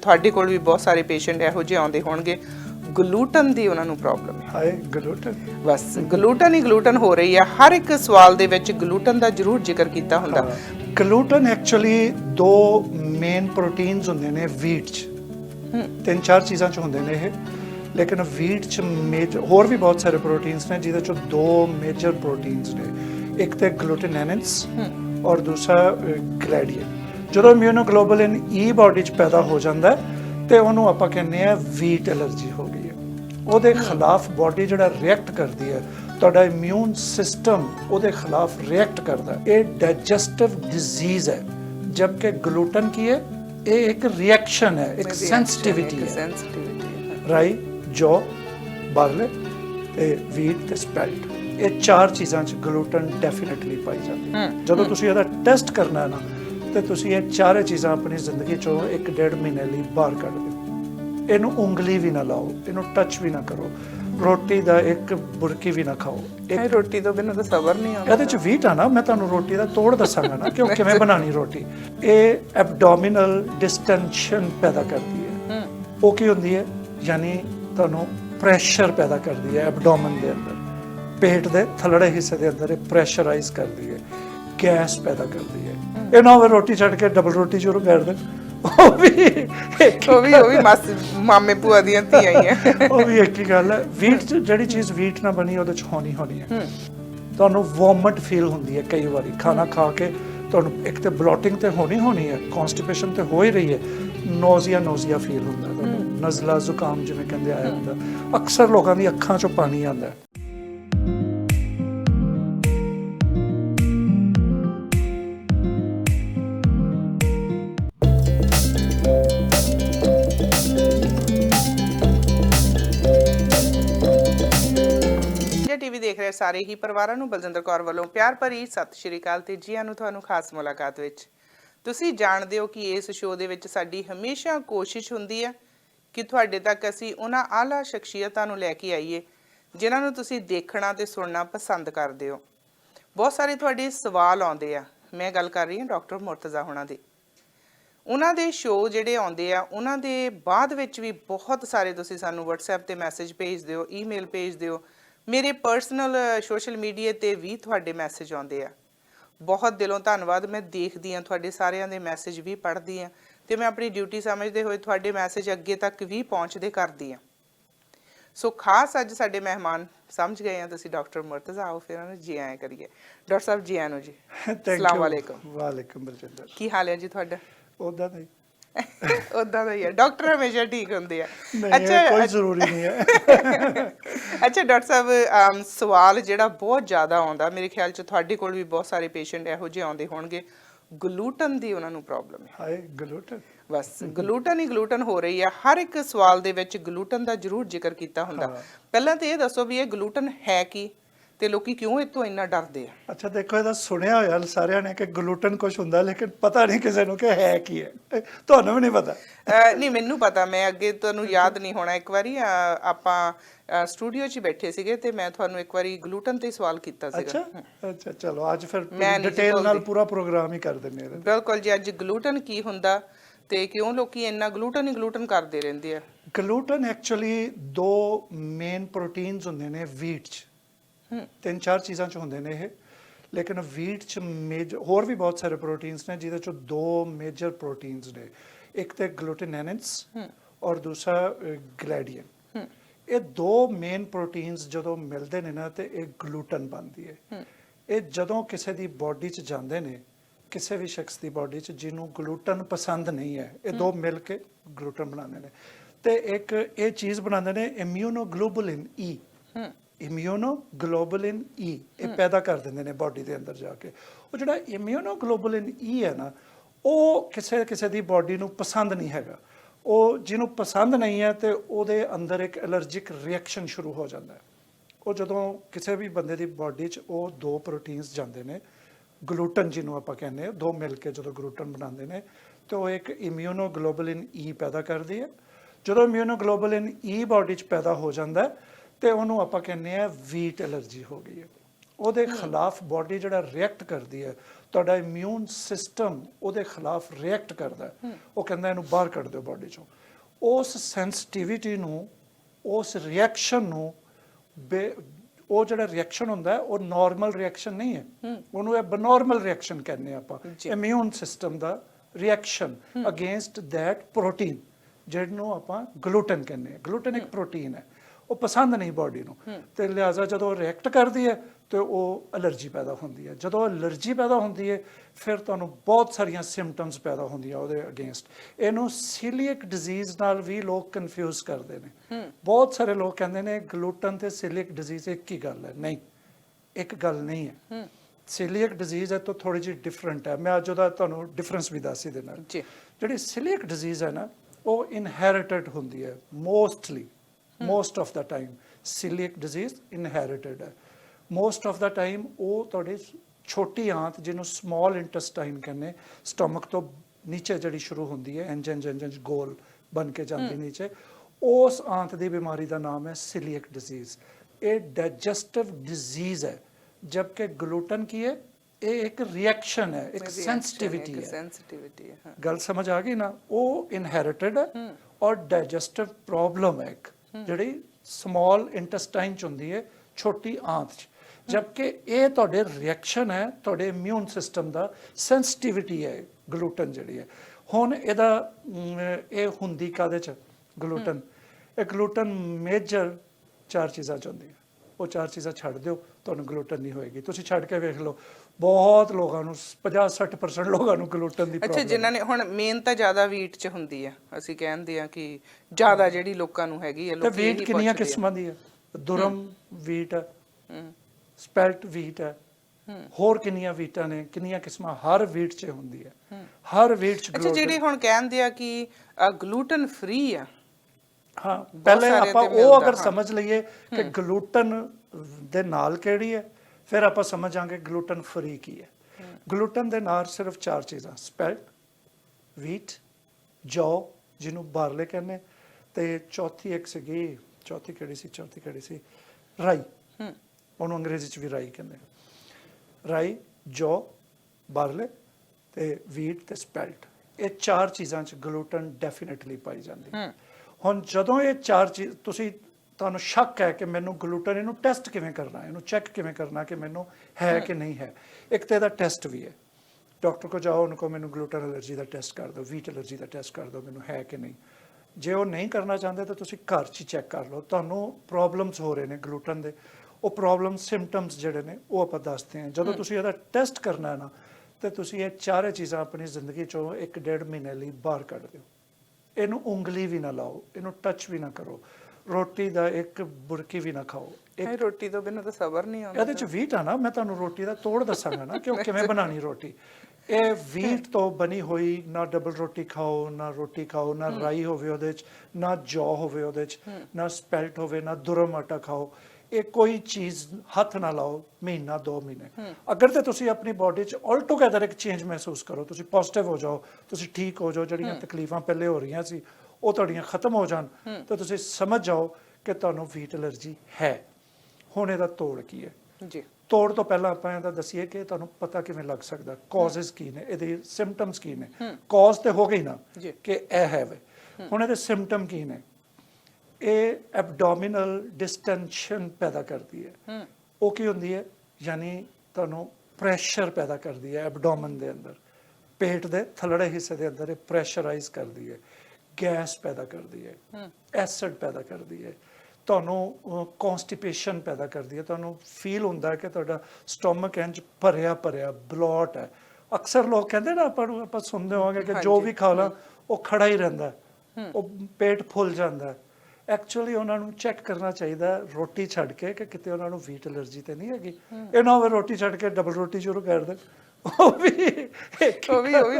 ਤੁਹਾਡੇ ਕੋਲ ਵੀ ਬਹੁਤ ਸਾਰੇ ਪੇਸ਼ੈਂਟ ਇਹੋ ਜਿਹੇ ਆਉਂਦੇ ਹੋਣਗੇ। ਗਲੂਟਨ ਦੀ ਉਹਨਾਂ ਨੂੰ ਪ੍ਰੋਬਲਮ ਹੈ। ਹਾਏ ਗਲੂਟਨ? ਬਸ ਗਲੂਟਨ ਹੀ ਗਲੂਟਨ ਹੋ ਰਹੀ ਹੈ। ਹਰ ਇੱਕ ਸਵਾਲ ਦੇ ਵਿੱਚ ਗਲੂਟਨ ਦਾ ਜ਼ਰੂਰ ਜ਼ਿਕਰ ਕੀਤਾ ਹੁੰਦਾ। ਗਲੂਟਨ ਐਕਚੁਅਲੀ ਦੋ ਮੇਨ ਪ੍ਰੋਟੀਨਸ ਹੁੰਦੇ ਨੇ ਵੀਟ ਚ। ਤਿੰਨ ਚਾਰ ਚੀਜ਼ਾਂ ਚ ਹੁੰਦੇ ਨੇ ਇਹ। ਲੇਕਿਨ ਵੀਟ ਚ ਮੇਜਰ ਹੋਰ ਵੀ ਬਹੁਤ ਸਾਰੇ ਪ੍ਰੋਟੀਨਸ ਨੇ ਜਿਹਦੇ ਚ ਦੋ ਮੇਜਰ ਪ੍ਰੋਟੀਨਸ ਨੇ। ਇੱਕ ਤੇ ਗਲੂਟਿਨੈਨਿਨਸ ਔਰ ਦੂਸਰਾ ਗਲੈਡੀਨ ਜਦੋਂ ਇਮਿਊਨੋਗਲੋਬੁਲਿਨ ਈ ਬਾਡੀ ਚ ਪੈਦਾ ਹੋ ਜਾਂਦਾ ਤੇ ਉਹਨੂੰ ਆਪਾਂ ਕਹਿੰਦੇ ਆ ਵੀਟ ਐਲਰਜੀ ਹੋ ਗਈ ਹੈ। ਉਹਦੇ ਖਿਲਾਫ ਬਾਡੀ ਜਿਹੜਾ ਰਿਐਕਟ ਕਰਦੀ ਹੈ ਤੁਹਾਡਾ ਇਮਿਊਨ ਸਿਸਟਮ ਉਹਦੇ ਖਿਲਾਫ ਰਿਐਕਟ ਕਰਦਾ। ਇਹ ਡਾਈਜੈਸਟਿਵ ਡਿਜ਼ੀਜ਼ ਹੈ ਜਦਕਿ ਗਲੂਟਨ ਕੀ ਹੈ ਇਹ ਇੱਕ ਰਿਐਕਸ਼ਨ ਹੈ ਇੱਕ ਸੈਂਸਿਟੀਵਿਟੀ ਹੈ ਰਾਈ ਜੋ ਬਾਰਲੇ ਤੇ ਵੀਟ ਤੇ ਸਪੈਲਟ ਇਹ ਚਾਰ ਚੀਜ਼ਾਂ ਚ ਗਲੂਟਨ ਡੈਫੀਨਿਟਲੀ ਪਾਈ ਜਾਂਦੀ ਹੈ। ਜਦੋਂ ਤੁਸੀਂ ਇਹਦਾ ਟੈਸਟ ਕਰਨਾ ਹੈ ਨਾ ਤੇ ਤੁਸੀਂ ਇਹ ਚਾਰੇ ਚੀਜ਼ਾਂ ਆਪਣੀ ਜ਼ਿੰਦਗੀ ਚੋਂ ਇੱਕ ਡੇਢ ਮਹੀਨੇ ਲਈ ਬਾਹਰ ਕੱਢ ਦਿਓ। ਇਹਨੂੰ ਉਂਗਲੀ ਵੀ ਨਾ ਲਾਓ ਇਹਨੂੰ ਟੱਚ ਵੀ ਨਾ ਕਰੋ। ਰੋਟੀ ਦਾ ਇੱਕ ਬੁਰਕੀ ਵੀ ਨਾ ਖਾਓ। ਇਹ ਇੱਕ ਰੋਟੀ ਤੋਂ ਬਿਨਾਂ ਤਾਂ ਸਬਰ ਨਹੀਂ ਆਉਂਦਾ। ਇਹਦੇ ਚ ਵੀਟ ਆ ਨਾ ਮੈਂ ਤੁਹਾਨੂੰ ਰੋਟੀ ਦਾ ਤੋੜ ਦੱਸਾਂਗਾ ਨਾ ਕਿ ਉਹ ਕਿਵੇਂ ਬਣਾਣੀ ਰੋਟੀ। ਇਹ ਐਬਡੋਮਿਨਲ ਡਿਸਟੈਂਸ਼ਨ ਪੈਦਾ ਕਰਦੀ ਹੈ। ਉਹ ਕੀ ਹੁੰਦੀ ਹੈ? ਯਾਨੀ ਤੁਹਾਨੂੰ ਪ੍ਰੈਸ਼ਰ ਪੈਦਾ ਕਰਦੀ ਹੈ ਐਬਡੋਮਨ ਦੇ ਅੰਦਰ। ਪੇਟ ਦੇ ਥੱਲੜੇ ਹਿੱਸੇ ਦੇ ਅੰਦਰ ਇਹ ਪ੍ਰੈਸ਼ਰਾਈਜ਼ ਕਰਦੀ ਹੈ। ਗੈਸ ਪੈਦਾ ਕਰਦੀ ਹੈ। ਇਹ ਨਾ ਹੋਵੇ ਰੋਟੀ ਛੱਡ ਕੇ ਡਬਲ ਰੋਟੀ ਸ਼ੁਰੂ ਕਰ ਦੇ। ਉਹ ਵੀ ਉਹ ਵੀ ਉਹ ਵੀ ਮਾਸ ਮਾਮੇ ਭੂਆ ਦੀਆਂ ਧੀਆਂ ਹੀ ਹੈ। ਉਹ ਵੀ ਇੱਕ ਹੀ ਗੱਲ ਹੈ। ਵੀਟ ਚ ਜਿਹੜੀ ਚੀਜ਼ ਵੀਟ ਨਾਲ ਬਣੀ ਉਹਦੇ ਚ ਹੋਣੀ ਹੋਣੀ ਹੈ। ਤੁਹਾਨੂੰ ਵੋਮਟ ਫੀਲ ਹੁੰਦੀ ਹੈ ਕਈ ਵਾਰੀ। ਖਾਣਾ ਖਾ ਕੇ ਤੁਹਾਨੂੰ ਇੱਕ ਤੇ ਬਲੋਟਿੰਗ ਤੇ ਹੋਣੀ ਹੋਣੀ ਹੈ ਕਨਸਟੀਪੇਸ਼ਨ ਤੇ ਹੋ ਹੀ ਰਹੀ ਹੈ। ਨੋਜ਼ੀਆ ਨੋਜ਼ੀਆ ਫੀਲ ਹੁੰਦਾ ਤੁਹਾਨੂੰ। ਨਜ਼ਲਾ ਜ਼ੁਕਾਮ ਜਿਵੇਂ ਕਹਿੰਦੇ ਆਇਆ ਹੁੰਦਾ ਅਕਸਰ ਲੋਕਾਂ ਦੀ ਅੱਖਾਂ ਚੋਂ ਪਾਣੀ ਆਉਂਦਾ ਦੇਖ ਰਹੇ ਸਾਰੇ ਹੀ ਪਰਿਵਾਰਾਂ ਨੂੰ ਬਲਜਿੰਦਰ ਕੌਰ ਵੱਲੋਂ ਪਿਆਰ ਭਰੀ ਸਤਿ ਸ਼੍ਰੀ ਅਕਾਲ ਤੇ ਜੀ ਨੂੰ ਤੁਹਾਨੂੰ ਖਾਸ ਮੁਲਾਕਾਤ ਵਿੱਚ। ਤੁਸੀਂ ਜਾਣਦੇ ਹੋ ਕਿ ਇਸ ਸ਼ੋਅ ਦੇ ਵਿੱਚ ਸਾਡੀ ਹਮੇਸ਼ਾ ਕੋਸ਼ਿਸ਼ ਹੁੰਦੀ ਹੈ ਕਿ ਤੁਹਾਡੇ ਤੱਕ ਅਸੀਂ ਉਹਨਾਂ ਆਲਾ ਸ਼ਖਸੀਅਤਾਂ ਨੂੰ ਲੈ ਕੇ ਆਈਏ, ਜਿਨ੍ਹਾਂ ਨੂੰ ਤੁਸੀਂ ਦੇਖਣਾ ਤੇ ਸੁਣਨਾ ਪਸੰਦ ਕਰਦੇ ਹੋ। ਬਹੁਤ ਸਾਰੇ ਤੁਹਾਡੇ ਸਵਾਲ ਆਉਂਦੇ ਆ। ਮੈਂ ਗੱਲ ਕਰ ਰਹੀ ਹਾਂ ਡਾਕਟਰ ਮੁਰਤਜ਼ਾ ਹੋਣਾ ਦੀ। ਉਹਨਾਂ ਦੇ ਸ਼ੋਅ ਜਿਹੜੇ ਆਉਂਦੇ ਆ, ਉਹਨਾਂ ਦੇ ਬਾਅਦ ਵਿੱਚ ਵੀ ਬਹੁਤ ਸਾਰੇ ਤੁਸੀਂ ਸਾਨੂੰ WhatsApp ਤੇ ਮੈਸੇਜ ਭੇਜ ਦਿਓ ਈਮੇਲ ਭੇਜ ਦਿਓ ਮੇਰੇ ਪਰਸਨਲ ਸੋਸ਼ਲ ਮੀਡੀਆ ਤੇ ਵੀ ਤੁਹਾਡੇ ਮੈਸੇਜ ਆਉਂਦੇ ਆ। ਬਹੁਤ ਦਿਲੋਂ ਧੰਨਵਾਦ ਮੈਂ ਦੇਖਦੀ ਆ ਤੁਹਾਡੇ ਸਾਰਿਆਂ ਦੇ ਮੈਸੇਜ ਵੀ ਪੜ੍ਹਦੀ ਆ ਤੇ ਮੈਂ ਆਪਣੀ ਡਿਊਟੀ ਸਮਝਦੇ ਹੋਏ ਤੁਹਾਡੇ ਮੈਸੇਜ ਅੱਗੇ ਤੱਕ ਵੀ ਪਹੁੰਚਦੇ ਕਰਦੀ ਆ ਸੋ ਖਾਸ ਅੱਜ ਸਾਡੇ ਮਹਿਮਾਨ ਸਮਝ ਗਏ ਆ ਤੁਸੀਂ ਡਾਕਟਰ ਮੁਰਤਜ਼ਾ ਆਓ ਫਿਰ ਉਹਨੂੰ ਜੀ ਆਇਆਂ ਕਰੀਏ। ਡਾਕਟਰ ਸਾਹਿਬ ਜੀ ਆਇਆਂ ਨੂੰ ਜੀ. ਅਸਲਾਮ ਵਾਲੇਕੁਮ। ਵਾਲੇਕੁਮ ਬਲਜਿੰਦਰ ਕੀ ਹਾਲ ਹੈ ਜੀ ਤੁਹਾਡਾ? ਉਹਦਾ ਨਹੀਂ। ਉਦਾਂ ਦਾ ਹੀ ਹੈ ਡਾਕਟਰ ਹਮੇਸ਼ਾ ਠੀਕ ਹੁੰਦੇ ਆ। ਇਹ ਕੋਈ ਜ਼ਰੂਰੀ ਨਹੀਂ ਹੈ। ਅੱਛਾ ਡਾਕਟਰ ਸਾਹਿਬ ਸਵਾਲ ਜਿਹੜਾ ਬਹੁਤ ਜ਼ਿਆਦਾ ਆਉਂਦਾ ਮੇਰੇ ਖਿਆਲ ਚ ਤੁਹਾਡੇ ਕੋਲ ਵੀ ਬਹੁਤ ਸਾਰੇ ਪੇਸ਼ੈਂਟ ਇਹੋ ਜਿਹੇ ਆਉਂਦੇ ਹੋਣਗੇ। ਗਲੂਟਨ ਦੀ ਉਹਨਾਂ ਨੂੰ ਪ੍ਰੋਬਲਮ ਹੈ। ਹਾਏ ਗਲੂਟਨ? ਬਸ ਗਲੂਟਨ ਹੀ ਗਲੂਟਨ ਹੋ ਰਹੀ ਹੈ ਹਰ ਇੱਕ ਸਵਾਲ ਦੇ ਵਿੱਚ ਗਲੂਟਨ ਦਾ ਜ਼ਰੂਰ ਜ਼ਿਕਰ ਕੀਤਾ ਹੁੰਦਾ। ਪਹਿਲਾਂ ਤੇ ਇਹ ਦੱਸੋ ਵੀ ਇਹ ਗਲੂਟਨ ਹੈ ਕੀ? ਤੇ ਲੋਕੀ ਕਿਉਂ ਇਹ ਤੋਂ ਇੰਨਾ ਡਰਦੇ ਆ? ਅੱਛਾ ਦੇਖੋ ਇਹਦਾ ਸੁਣਿਆ ਹੋਇਆ ਸਾਰਿਆਂ ਨੇ ਕਿ ਗਲੂਟਨ ਕੁਝ ਹੁੰਦਾ ਲੇਕਿਨ ਪਤਾ ਨਹੀਂ ਕਿਸੇ ਨੂੰ ਕਿ ਹੈ ਕੀ ਹੈ। ਤੁਹਾਨੂੰ ਵੀ ਨਹੀਂ ਪਤਾ। ਨਹੀਂ ਮੈਨੂੰ ਪਤਾ ਮੈਂ ਅੱਗੇ ਤੁਹਾਨੂੰ ਯਾਦ ਨਹੀਂ ਹੋਣਾ। ਇੱਕ ਵਾਰੀ ਆਪਾਂ ਸਟੂਡੀਓ 'ਚ ਬੈਠੇ ਸੀਗੇ ਤੇ ਮੈਂ ਤੁਹਾਨੂੰ ਇੱਕ ਵਾਰੀ ਗਲੂਟਨ ਤੇ ਸਵਾਲ ਕੀਤਾ ਸੀਗਾ। ਅੱਛਾ ਅੱਛਾ ਚਲੋ ਅੱਜ ਫਿਰ ਡਿਟੇਲ ਨਾਲ। ਪੂਰਾ ਪ੍ਰੋਗਰਾਮ ਹੀ ਕਰ ਦਿੰਦੇ ਹਾਂ। ਬਿਲਕੁਲ ਜੀ ਅੱਜ ਗਲੂਟਨ ਕੀ ਹੁੰਦਾ ਤੇ ਕਿਉਂ ਲੋਕੀ ਇੰਨਾ ਗਲੂਟਨ ਹੀ ਗਲੂਟਨ ਕਰਦੇ ਰਹਿੰਦੇ ਆ? ਗਲੂਟਨ ਐਕਚੁਅਲੀ ਦੋ ਮੇਨ ਪ੍ਰੋਟੀਨਸ ਹੁੰਦੇ ਨੇ ਵੀਟ ਚ। ਤਿੰਨ ਚਾਰ ਚੀਜ਼ਾਂ ਚ ਹੁੰਦੇ ਨੇ ਇਹ। ਲੇਕਿਨ ਵੀਟ ਚ ਮੇਜਰ ਹੋਰ ਵੀ ਬਹੁਤ ਸਾਰੇ ਪ੍ਰੋਟੀਨਸ ਨੇ ਜਿਹਦੇ ਚ ਦੋ ਮੇਜਰ ਪ੍ਰੋਟੀਨਸ ਨੇ। ਇੱਕ ਤੇ ਗਲੂਟਿਨੈਨਿਨਸ ਔਰ ਦੂਸਰਾ ਗਲੈਡੀਨ ਇਹ ਦੋ ਮੇਨ ਪ੍ਰੋਟੀਨਸ ਜਦੋਂ ਮਿਲਦੇ ਨੇ ਨਾ ਤੇ ਇਹ ਗਲੂਟਨ ਬਣਦੀ ਹੈ। ਇਹ ਜਦੋਂ ਕਿਸੇ ਦੀ ਬਾਡੀ 'ਚ ਜਾਂਦੇ ਨੇ ਕਿਸੇ ਵੀ ਸ਼ਖਸ ਦੀ ਬਾਡੀ 'ਚ ਜਿਹਨੂੰ ਗਲੂਟਨ ਪਸੰਦ ਨਹੀਂ ਹੈ ਇਹ ਦੋ ਮਿਲ ਕੇ ਗਲੂਟਨ ਬਣਾਉਂਦੇ ਨੇ। ਤੇ ਇੱਕ ਇਹ ਚੀਜ਼ ਬਣਾਉਂਦੇ ਨੇ ਇਮਿਊਨੋਗਲੋਬੁਲਿਨ ਈ ਹੂੰ। ਇਮਿਊਨੋਗਲੋਬੁਲਿਨ ਈ ਇਹ ਪੈਦਾ ਕਰ ਦਿੰਦੇ ਨੇ ਬਾਡੀ ਦੇ ਅੰਦਰ ਜਾ ਕੇ। ਉਹ ਜਿਹੜਾ ਇਮਿਊਨੋਗਲੋਬੁਲਿਨ ਈ ਹੈ ਨਾ ਉਹ ਕਿਸੇ ਕਿਸੇ ਦੀ ਬਾਡੀ ਨੂੰ ਪਸੰਦ ਨਹੀਂ ਹੈਗਾ। ਉਹ ਜਿਹਨੂੰ ਪਸੰਦ ਨਹੀਂ ਹੈ ਤੇ ਉਹਦੇ ਅੰਦਰ ਇੱਕ ਐਲਰਜਿਕ ਰਿਐਕਸ਼ਨ ਸ਼ੁਰੂ ਹੋ ਜਾਂਦਾ ਹੈ। ਉਹ ਜਦੋਂ ਕਿਸੇ ਵੀ ਬੰਦੇ ਦੀ ਬਾਡੀ 'ਚ ਉਹ ਦੋ ਪ੍ਰੋਟੀਨਸ ਜਾਂਦੇ ਨੇ ਗਲੂਟਨ ਜਿਹਨੂੰ ਆਪਾਂ ਕਹਿੰਦੇ ਹਾਂ ਦੋ ਮਿਲ ਕੇ ਜਦੋਂ ਗਲੂਟਨ ਬਣਾਉਂਦੇ ਨੇ ਤੇ ਉਹ ਇੱਕ ਇਮਿਊਨੋਗਲੋਬੁਲਿਨ ਈ ਪੈਦਾ ਕਰਦੀ ਹੈ ਜਦੋਂ ਇਮਿਊਨੋਗਲੋਬੁਲਿਨ ਈ ਬਾਡੀ 'ਚ ਪੈਦਾ ਹੋ ਜਾਂਦਾ ਹੈ, ਤੇ ਉਹਨੂੰ ਆਪਾਂ ਕਹਿੰਦੇ ਆ ਵੀਟ ਐਲਰਜੀ ਹੋ ਗਈ ਹੈ। ਉਹਦੇ ਖਿਲਾਫ ਬਾਡੀ ਜਿਹੜਾ ਰਿਐਕਟ ਕਰਦੀ ਹੈ ਤੁਹਾਡਾ ਇਮਿਊਨ ਸਿਸਟਮ ਉਹਦੇ ਖਿਲਾਫ ਰਿਐਕਟ ਕਰਦਾ ਹੈ। ਉਹ ਕਹਿੰਦਾ ਇਹਨੂੰ ਬਾਹਰ ਕੱਢ ਦਿਓ ਬਾਡੀ ਚੋਂ। ਉਸ ਸੈਂਸਿਟੀਵਿਟੀ ਨੂੰ ਉਸ ਰਿਐਕਸ਼ਨ ਨੂੰ ਉਹ ਜਿਹੜਾ ਰਿਐਕਸ਼ਨ ਹੁੰਦਾ ਉਹ ਨਾਰਮਲ ਰਿਐਕਸ਼ਨ ਨਹੀਂ ਹੈ। ਉਹਨੂੰ ਇਹ ਬਨੋਰਮਲ ਰਿਐਕਸ਼ਨ ਕਹਿੰਦੇ ਆਪਾਂ। ਇਮਿਊਨ ਸਿਸਟਮ ਦਾ ਰਿਐਕਸ਼ਨ ਅਗੇਂਸਟ that ਪ੍ਰੋਟੀਨ ਜਿਹਨੂੰ ਆਪਾਂ ਗਲੂਟਨ ਕਹਿੰਦੇ ਆ ਗਲੂਟਨ ਇੱਕ ਪ੍ਰੋਟੀਨ ਹੈ। ਉਹ ਪਸੰਦ ਨਹੀਂ ਬਾਡੀ ਨੂੰ। ਤੇ ਲਿਹਾਜ਼ਾ ਜਦੋਂ ਰਿਐਕਟ ਕਰਦੀ ਹੈ ਤੇ ਉਹ ਅਲਰਜੀ ਪੈਦਾ ਹੁੰਦੀ ਹੈ। ਜਦੋਂ ਅਲਰਜੀ ਪੈਦਾ ਹੁੰਦੀ ਹੈ ਫਿਰ ਤੁਹਾਨੂੰ ਬਹੁਤ ਸਾਰੀਆਂ ਸਿੰਪਟਮਸ ਪੈਦਾ ਹੁੰਦੀਆਂ ਉਹਦੇ ਅਗੇਂਸਟ ਇਹਨੂੰ ਸੀਲੀਅਕ ਡਿਜ਼ੀਜ਼ ਨਾਲ ਵੀ ਲੋਕ ਕਨਫਿਊਜ਼ ਕਰਦੇ ਨੇ। ਬਹੁਤ ਸਾਰੇ ਲੋਕ ਕਹਿੰਦੇ ਨੇ ਗਲੂਟਨ ਤੇ ਸੀਲੀਅਕ ਡਿਜ਼ੀਜ਼ ਇੱਕ ਹੀ ਗੱਲ ਹੈ। ਨਹੀਂ ਇੱਕ ਗੱਲ ਨਹੀਂ ਹੈ। ਸੀਲੀਅਕ ਡਿਜ਼ੀਜ਼ ਹੈ ਤਾਂ ਥੋੜੀ ਜਿਹੀ ਡਿਫਰੈਂਟ ਹੈ। ਮੈਂ ਅੱਜ ਉਹਦਾ ਤੁਹਾਨੂੰ ਡਿਫਰੈਂਸ ਵੀ ਦੱਸ ਹੀ ਦੇਣਾ। ਜੀ। ਜਿਹੜੀ ਸੀਲੀਅਕ ਡਿਜ਼ੀਜ਼ ਹੈ ਨਾ ਉਹ ਇਨਹੈਰਿਟਡ ਹੁੰਦੀ ਹੈ mostly most of the time coeliac disease inherited ਹੈ ਮੋਸਟ ਆਫ ਦਾ ਟਾਈਮ ਉਹ ਤੁਹਾਡੇ ਛੋਟੀ ਆਂਤ ਜਿਹਨੂੰ ਸਮਾਲ ਇੰਟੈਸਟਾਈਨ ਕਹਿੰਦੇ ਸਟਮਕ ਤੋਂ ਨੀਚੇ ਜਿਹੜੀ ਸ਼ੁਰੂ ਹੁੰਦੀ ਹੈ ਇੰਜਨ ਇੰਜਨ ਗੋਲ ਬਣ ਕੇ ਜਾਂਦੀ ਨੀਚੇ ਉਸ ਆਂਤ ਦੀ ਬਿਮਾਰੀ ਦਾ ਨਾਮ ਹੈ ਸੀਲੀਅਕ ਡਿਜ਼ੀਜ਼ ਇਹ ਡਾਈਜੈਸਟਿਵ ਡਿਜ਼ੀਜ਼ ਹੈ ਜਦਕਿ ਗਲੂਟਨ ਕੀ ਹੈ? ਇਹ ਇੱਕ ਰਿਐਕਸ਼ਨ ਹੈ ਇੱਕ ਸੈਂਸਿਟੀਵਿਟੀ ਹੈ ਸੈਂਸਿਟੀਵਿਟੀ ਹੈ। ਹਾਂ ਗੱਲ ਸਮਝ ਆ ਗਈ ਨਾ? ਉਹ ਇਨਹੈਰਿਟਡ ਹੈ ਔਰ ਡਾਈਜੈਸਟਿਵ ਪ੍ਰੋਬਲਮ ਹੈ ਇੱਕ। ਜਿਹੜੀ ਸਮਾਲ ਇੰਟੈਸਟਾਈਨ ਚ ਹੁੰਦੀ ਹੈ, ਛੋਟੀ ਆਂਤ ਚ। ਜਦਕਿ ਇਹ ਤੁਹਾਡੇ ਰਿਐਕਸ਼ਨ ਹੈ, ਤੁਹਾਡੇ ਇਮਿਊਨ ਸਿਸਟਮ ਦਾ ਸੈਂਸਿਟੀਵਿਟੀ ਹੈ ਗਲੂਟਨ ਜਿਹੜੀ ਹੈ। ਹੁਣ ਇਹਦਾ ਇਹ ਹੁੰਦੀ ਕਾਦੇ ਚ? ਗਲੂਟਨ ਇਹ ਗਲੂਟਨ ਮੇਜਰ ਚਾਰ ਚੀਜ਼ਾਂ ਚ ਹੁੰਦੀ ਹੈ। ਉਹ ਚਾਰ ਚੀਜ਼ਾਂ ਛੱਡ ਦਿਓ ਤੁਹਾਨੂੰ ਗਲੂਟਨ ਨਹੀਂ ਹੋਏਗੀ। ਤੁਸੀਂ ਛੱਡ ਕੇ ਵੇਖ ਲਓ ਬਹੁਤ ਲੋਕਾਂ ਨੂੰ 50 60% ਲੋਕਾਂ ਨੂੰ ਗਲੂਟਨ ਦੀ ਅੱਛਾ ਪ੍ਰੋਬਲਮ ਜਿਨ੍ਹਾਂ ਨੇ ਹੁਣ ਮੇਨ ਤਾਂ ਜ਼ਿਆਦਾ ਵੀਟ ਚ ਹੁੰਦੀ ਆ। ਅਸੀਂ ਕਹਿੰਦੇ ਆ ਕਿ ਜ਼ਿਆਦਾ ਜਿਹੜੀ ਲੋਕਾਂ ਨੂੰ ਹੈਗੀ ਆ ਲੋਕੀ ਵੀਟ ਕਿੰਨੀਆਂ ਆ। ਕਿਸਮਾਂ ਦੀ ਹੈ ਦੁਰਮ ਵੀਟ ਸਪੈਲਟ ਵੀਟ ਹੈ। ਹੋਰ ਕਿੰਨੀਆਂ ਵੀਟਾਂ ਨੇ ਕਿੰਨੀਆਂ ਕਿਸਮਾਂ ਹਰ ਵੀਟ 'ਚ ਹੁੰਦੀ ਹੈ। ਹਰ ਵੀਟ 'ਚ ਅੱਛਾ ਜਿਹੜੀ ਹੁਣ ਕਹਿੰਦੇ ਆ ਕਿ ਗਲੂਟਨ ਫ੍ਰੀ ਆ ਹਾਂ ਪਹਿਲੇ ਆਪਾਂ ਉਹ ਅਗਰ। ਸਮਝ ਲਈਏ ਕਿ ਗਲੂਟਨ ਦੇ ਨਾਲ ਕਿਹੜੀ ਹੈ ਫਿਰ ਆਪਾਂ ਸਮਝਾਂਗੇ ਗਲੂਟਨ ਫਰੀ ਕੀ ਹੈ। ਗਲੂਟਨ ਦੇ ਨਾਲ ਸਿਰਫ ਚਾਰ ਚੀਜ਼ਾਂ ਸਪੈਲਟ ਵੀਟ ਜੌ ਜਿਹਨੂੰ ਬਾਰਲੇ ਕਹਿੰਦੇ ਤੇ ਚੌਥੀ ਇੱਕ ਸੀਗੀ ਚੌਥੀ ਕਿਹੜੀ ਸੀ ਚੌਥੀ ਕਿਹੜੀ ਸੀ? ਰਾਈ। ਹੂੰ। ਉਹਨੂੰ ਅੰਗਰੇਜ਼ੀ ਚ ਵੀ ਰਾਈ ਕਹਿੰਦੇ। ਰਾਈ ਜੌ ਬਾਰਲੇ ਤੇ ਵੀਟ ਤੇ ਸਪੈਲਟ। ਇਹ ਚਾਰ ਚੀਜ਼ਾਂ ਚ ਗਲੂਟਨ ਡੈਫੀਨਿਟਲੀ ਪਾਈ ਜਾਂਦੀ। ਹੂੰ। ਹੁਣ ਜਦੋਂ ਇਹ ਚਾਰ ਚੀਜ਼ ਤੁਸੀਂ ਤੁਹਾਨੂੰ ਸ਼ੱਕ ਹੈ ਕਿ ਮੈਨੂੰ ਗਲੂਟਨ ਇਹਨੂੰ ਟੈਸਟ ਕਿਵੇਂ ਕਰਨਾ ਹੈ ਇਹਨੂੰ ਚੈੱਕ ਕਿਵੇਂ ਕਰਨਾ ਕਿ ਮੈਨੂੰ ਹੈ ਕਿ ਨਹੀਂ ਹੈ। ਇੱਕ ਤੇ ਇਹਦਾ ਟੈਸਟ ਵੀ ਹੈ। ਡਾਕਟਰ ਕੋ ਜਾਓ ਉਹਨੂੰ ਕੋ ਮੈਨੂੰ ਗਲੂਟਨ ਐਲਰਜੀ ਦਾ ਟੈਸਟ ਕਰ ਦਿਓ ਵੀਟ ਐਲਰਜੀ ਦਾ ਟੈਸਟ ਕਰ ਦਿਓ ਮੈਨੂੰ ਹੈ ਕਿ ਨਹੀਂ। ਜੇ ਉਹ ਨਹੀਂ ਕਰਨਾ ਚਾਹੁੰਦੇ ਤਾਂ ਤੁਸੀਂ ਘਰ 'ਚ ਚੈੱਕ ਕਰ ਲਓ। ਤੁਹਾਨੂੰ ਪ੍ਰੋਬਲਮਸ ਹੋ ਰਹੇ ਨੇ ਗਲੂਟਨ ਦੇ। ਉਹ ਪ੍ਰੋਬਲਮ ਸਿੰਪਟਮਸ ਜਿਹੜੇ ਨੇ ਉਹ ਆਪਾਂ ਦੱਸਦੇ ਹਾਂ। ਜਦੋਂ ਤੁਸੀਂ ਇਹਦਾ ਟੈਸਟ ਕਰਨਾ ਹੈ ਨਾ ਤੇ ਤੁਸੀਂ ਇਹ ਚਾਰੇ ਚੀਜ਼ਾਂ ਆਪਣੀ ਜ਼ਿੰਦਗੀ ਚੋਂ ਇੱਕ ਡੇਢ ਮਹੀਨੇ ਲਈ ਬਾਹਰ ਕੱਢ ਦਿਓ। ਇਹਨੂੰ ਉਂਗਲੀ ਵੀ ਨਾ ਲਾਓ ਇਹਨੂੰ ਟੱਚ ਵੀ ਨਾ ਕਰੋ। ਰੋਟੀ ਦਾ ਇੱਕ ਬੁਰਕੀ ਵੀ ਨਾ ਖਾਓ। ਇਹ ਰੋਟੀ ਤੋਂ ਬਿਨਾਂ ਤਾਂ ਸਬਰ ਨਹੀਂ ਆਉਂਦਾ ਇਹਦੇ ਚ ਵੀਟ ਆ ਨਾ ਮੈਂ ਤੁਹਾਨੂੰ ਰੋਟੀ ਦਾ ਤੋੜ ਦੱਸਾਂਗਾ ਨਾ ਕਿ ਉਹ ਕਿਵੇਂ ਬਣਾਣੀ ਰੋਟੀ। ਇਹ ਵੀਟ ਤੋਂ ਬਣੀ ਹੋਈ ਨਾ ਡਬਲ ਰੋਟੀ ਖਾਓ ਨਾ ਰੋਟੀ ਖਾਓ ਨਾ ਰਾਈ ਹੋਵੇ ਉਹਦੇ ਚ ਨਾ ਜੌ ਹੋਵੇ ਉਹਦੇ ਚ ਨਾ ਸਪੈਲਟ ਹੋਵੇ ਨਾ ਦੁਰਮ ਆਟਾ ਖਾਓ। ਇਹ ਕੋਈ ਚੀਜ਼ ਹੱਥ ਨਾ ਲਾਓ ਮਹੀਨਾ ਦੋ ਮਹੀਨੇ। ਅਗਰ ਤੇ ਤੁਸੀਂ ਆਪਣੀ ਬਾਡੀ ਚ ਆਲ ਟੁਗੇਦਰ ਇੱਕ ਚੇਂਜ ਮਹਿਸੂਸ ਕਰੋ ਤੁਸੀਂ ਪੋਜ਼ਿਟਿਵ ਹੋ ਜਾਓ ਤੁਸੀਂ ਠੀਕ ਹੋ ਜਾਓ ਜਿਹੜੀਆਂ ਤਕਲੀਫਾਂ ਪਹਿਲੇ ਹੋ ਰਹੀਆਂ ਸੀ ਉਹ ਤੁਹਾਡੀਆਂ ਖਤਮ ਹੋ ਜਾਣ ਤਾਂ ਤੁਸੀਂ ਸਮਝ ਜਾਓ ਕਿ ਤੁਹਾਨੂੰ ਵੀਟ ਐਲਰਜੀ ਹੈ। ਹੁਣ ਇਹਦਾ ਤੋੜ ਕੀ ਹੈ? ਜੀ। ਤੋੜ ਤੋਂ ਪਹਿਲਾਂ ਆਪਾਂ ਇਹਦਾ ਦਸੀਏ ਕਿ ਤੁਹਾਨੂੰ ਪਤਾ ਕਿਵੇਂ ਲੱਗ ਸਕਦਾ ਕਾਜ਼ਸ ਕੀ ਨੇ ਇਹਦੇ ਸਿੰਪਟਮਸ ਕੀ ਨੇ। ਕਾਜ਼ ਤੇ ਹੋ ਗਈ ਨਾ। ਕਿ ਇਹ ਹੈ ਵੇ। ਹੁਣ ਇਹਦੇ ਸਿੰਪਟਮ ਕੀ ਨੇ? ਇਹ ਐਬਡੋਮਿਨਲ ਡਿਸਟੈਂਸ਼ਨ ਪੈਦਾ ਕਰਦੀ ਹੈ। ਉਹ ਕੀ ਹੁੰਦੀ ਹੈ? ਯਾਨੀ ਤੁਹਾਨੂੰ ਪ੍ਰੈਸ਼ਰ ਪੈਦਾ ਕਰਦੀ ਹੈ ਐਬਡੋਮਨ ਦੇ ਅੰਦਰ। ਪੇਟ ਦੇ ਥੱਲੜੇ ਹਿੱਸੇ ਦੇ ਅੰਦਰ ਇਹ ਪ੍ਰੈਸ਼ਰਾਈਜ਼ ਕਰਦੀ ਹੈ। ਗੈਸ ਪੈਦਾ ਕਰਦੀ ਹੈ। ਐਸਿਡ ਪੈਦਾ ਕਰਦੀ ਹੈ। ਤੁਹਾਨੂੰ ਕਨਸਟੀਪੇਸ਼ਨ ਪੈਦਾ ਕਰਦੀ ਹੈ। ਤੁਹਾਨੂੰ ਫੀਲ ਹੁੰਦਾ ਕਿ ਤੁਹਾਡਾ ਸਟੋਮਕ ਇੰਜ ਭਰਿਆ ਭਰਿਆ ਬਲੌਟ ਹੈ। ਅਕਸਰ ਲੋਕ ਕਹਿੰਦੇ ਨਾ ਆਪਾਂ ਨੂੰ ਆਪਾਂ ਸੁਣਦੇ ਹੋਵਾਂਗੇ ਕਿ ਜੋ। ਵੀ ਖਾ ਲਾ ਉਹ ਖੜਾ ਹੀ ਰਹਿੰਦਾ। ਉਹ ਪੇਟ ਫੁੱਲ ਜਾਂਦਾ। ਹੈ ਐਕਚੁਅਲੀ ਉਹਨਾਂ ਨੂੰ ਚੈੱਕ ਕਰਨਾ ਚਾਹੀਦਾ ਰੋਟੀ ਛੱਡ ਕੇ ਕਿ ਕਿਤੇ ਉਹਨਾਂ ਨੂੰ ਵੀਟ ਐਲਰਜੀ ਤੇ ਨਹੀਂ ਹੈਗੀ। ਇਹ ਨਾ ਹੋਵੇ ਰੋਟੀ ਛੱਡ ਕੇ ਡਬਲ ਰੋਟੀ ਸ਼ੁਰੂ ਕਰ ਦੇਣ। ਉਹ ਵੀ ਉਹ ਵੀ ਉਹ ਵੀ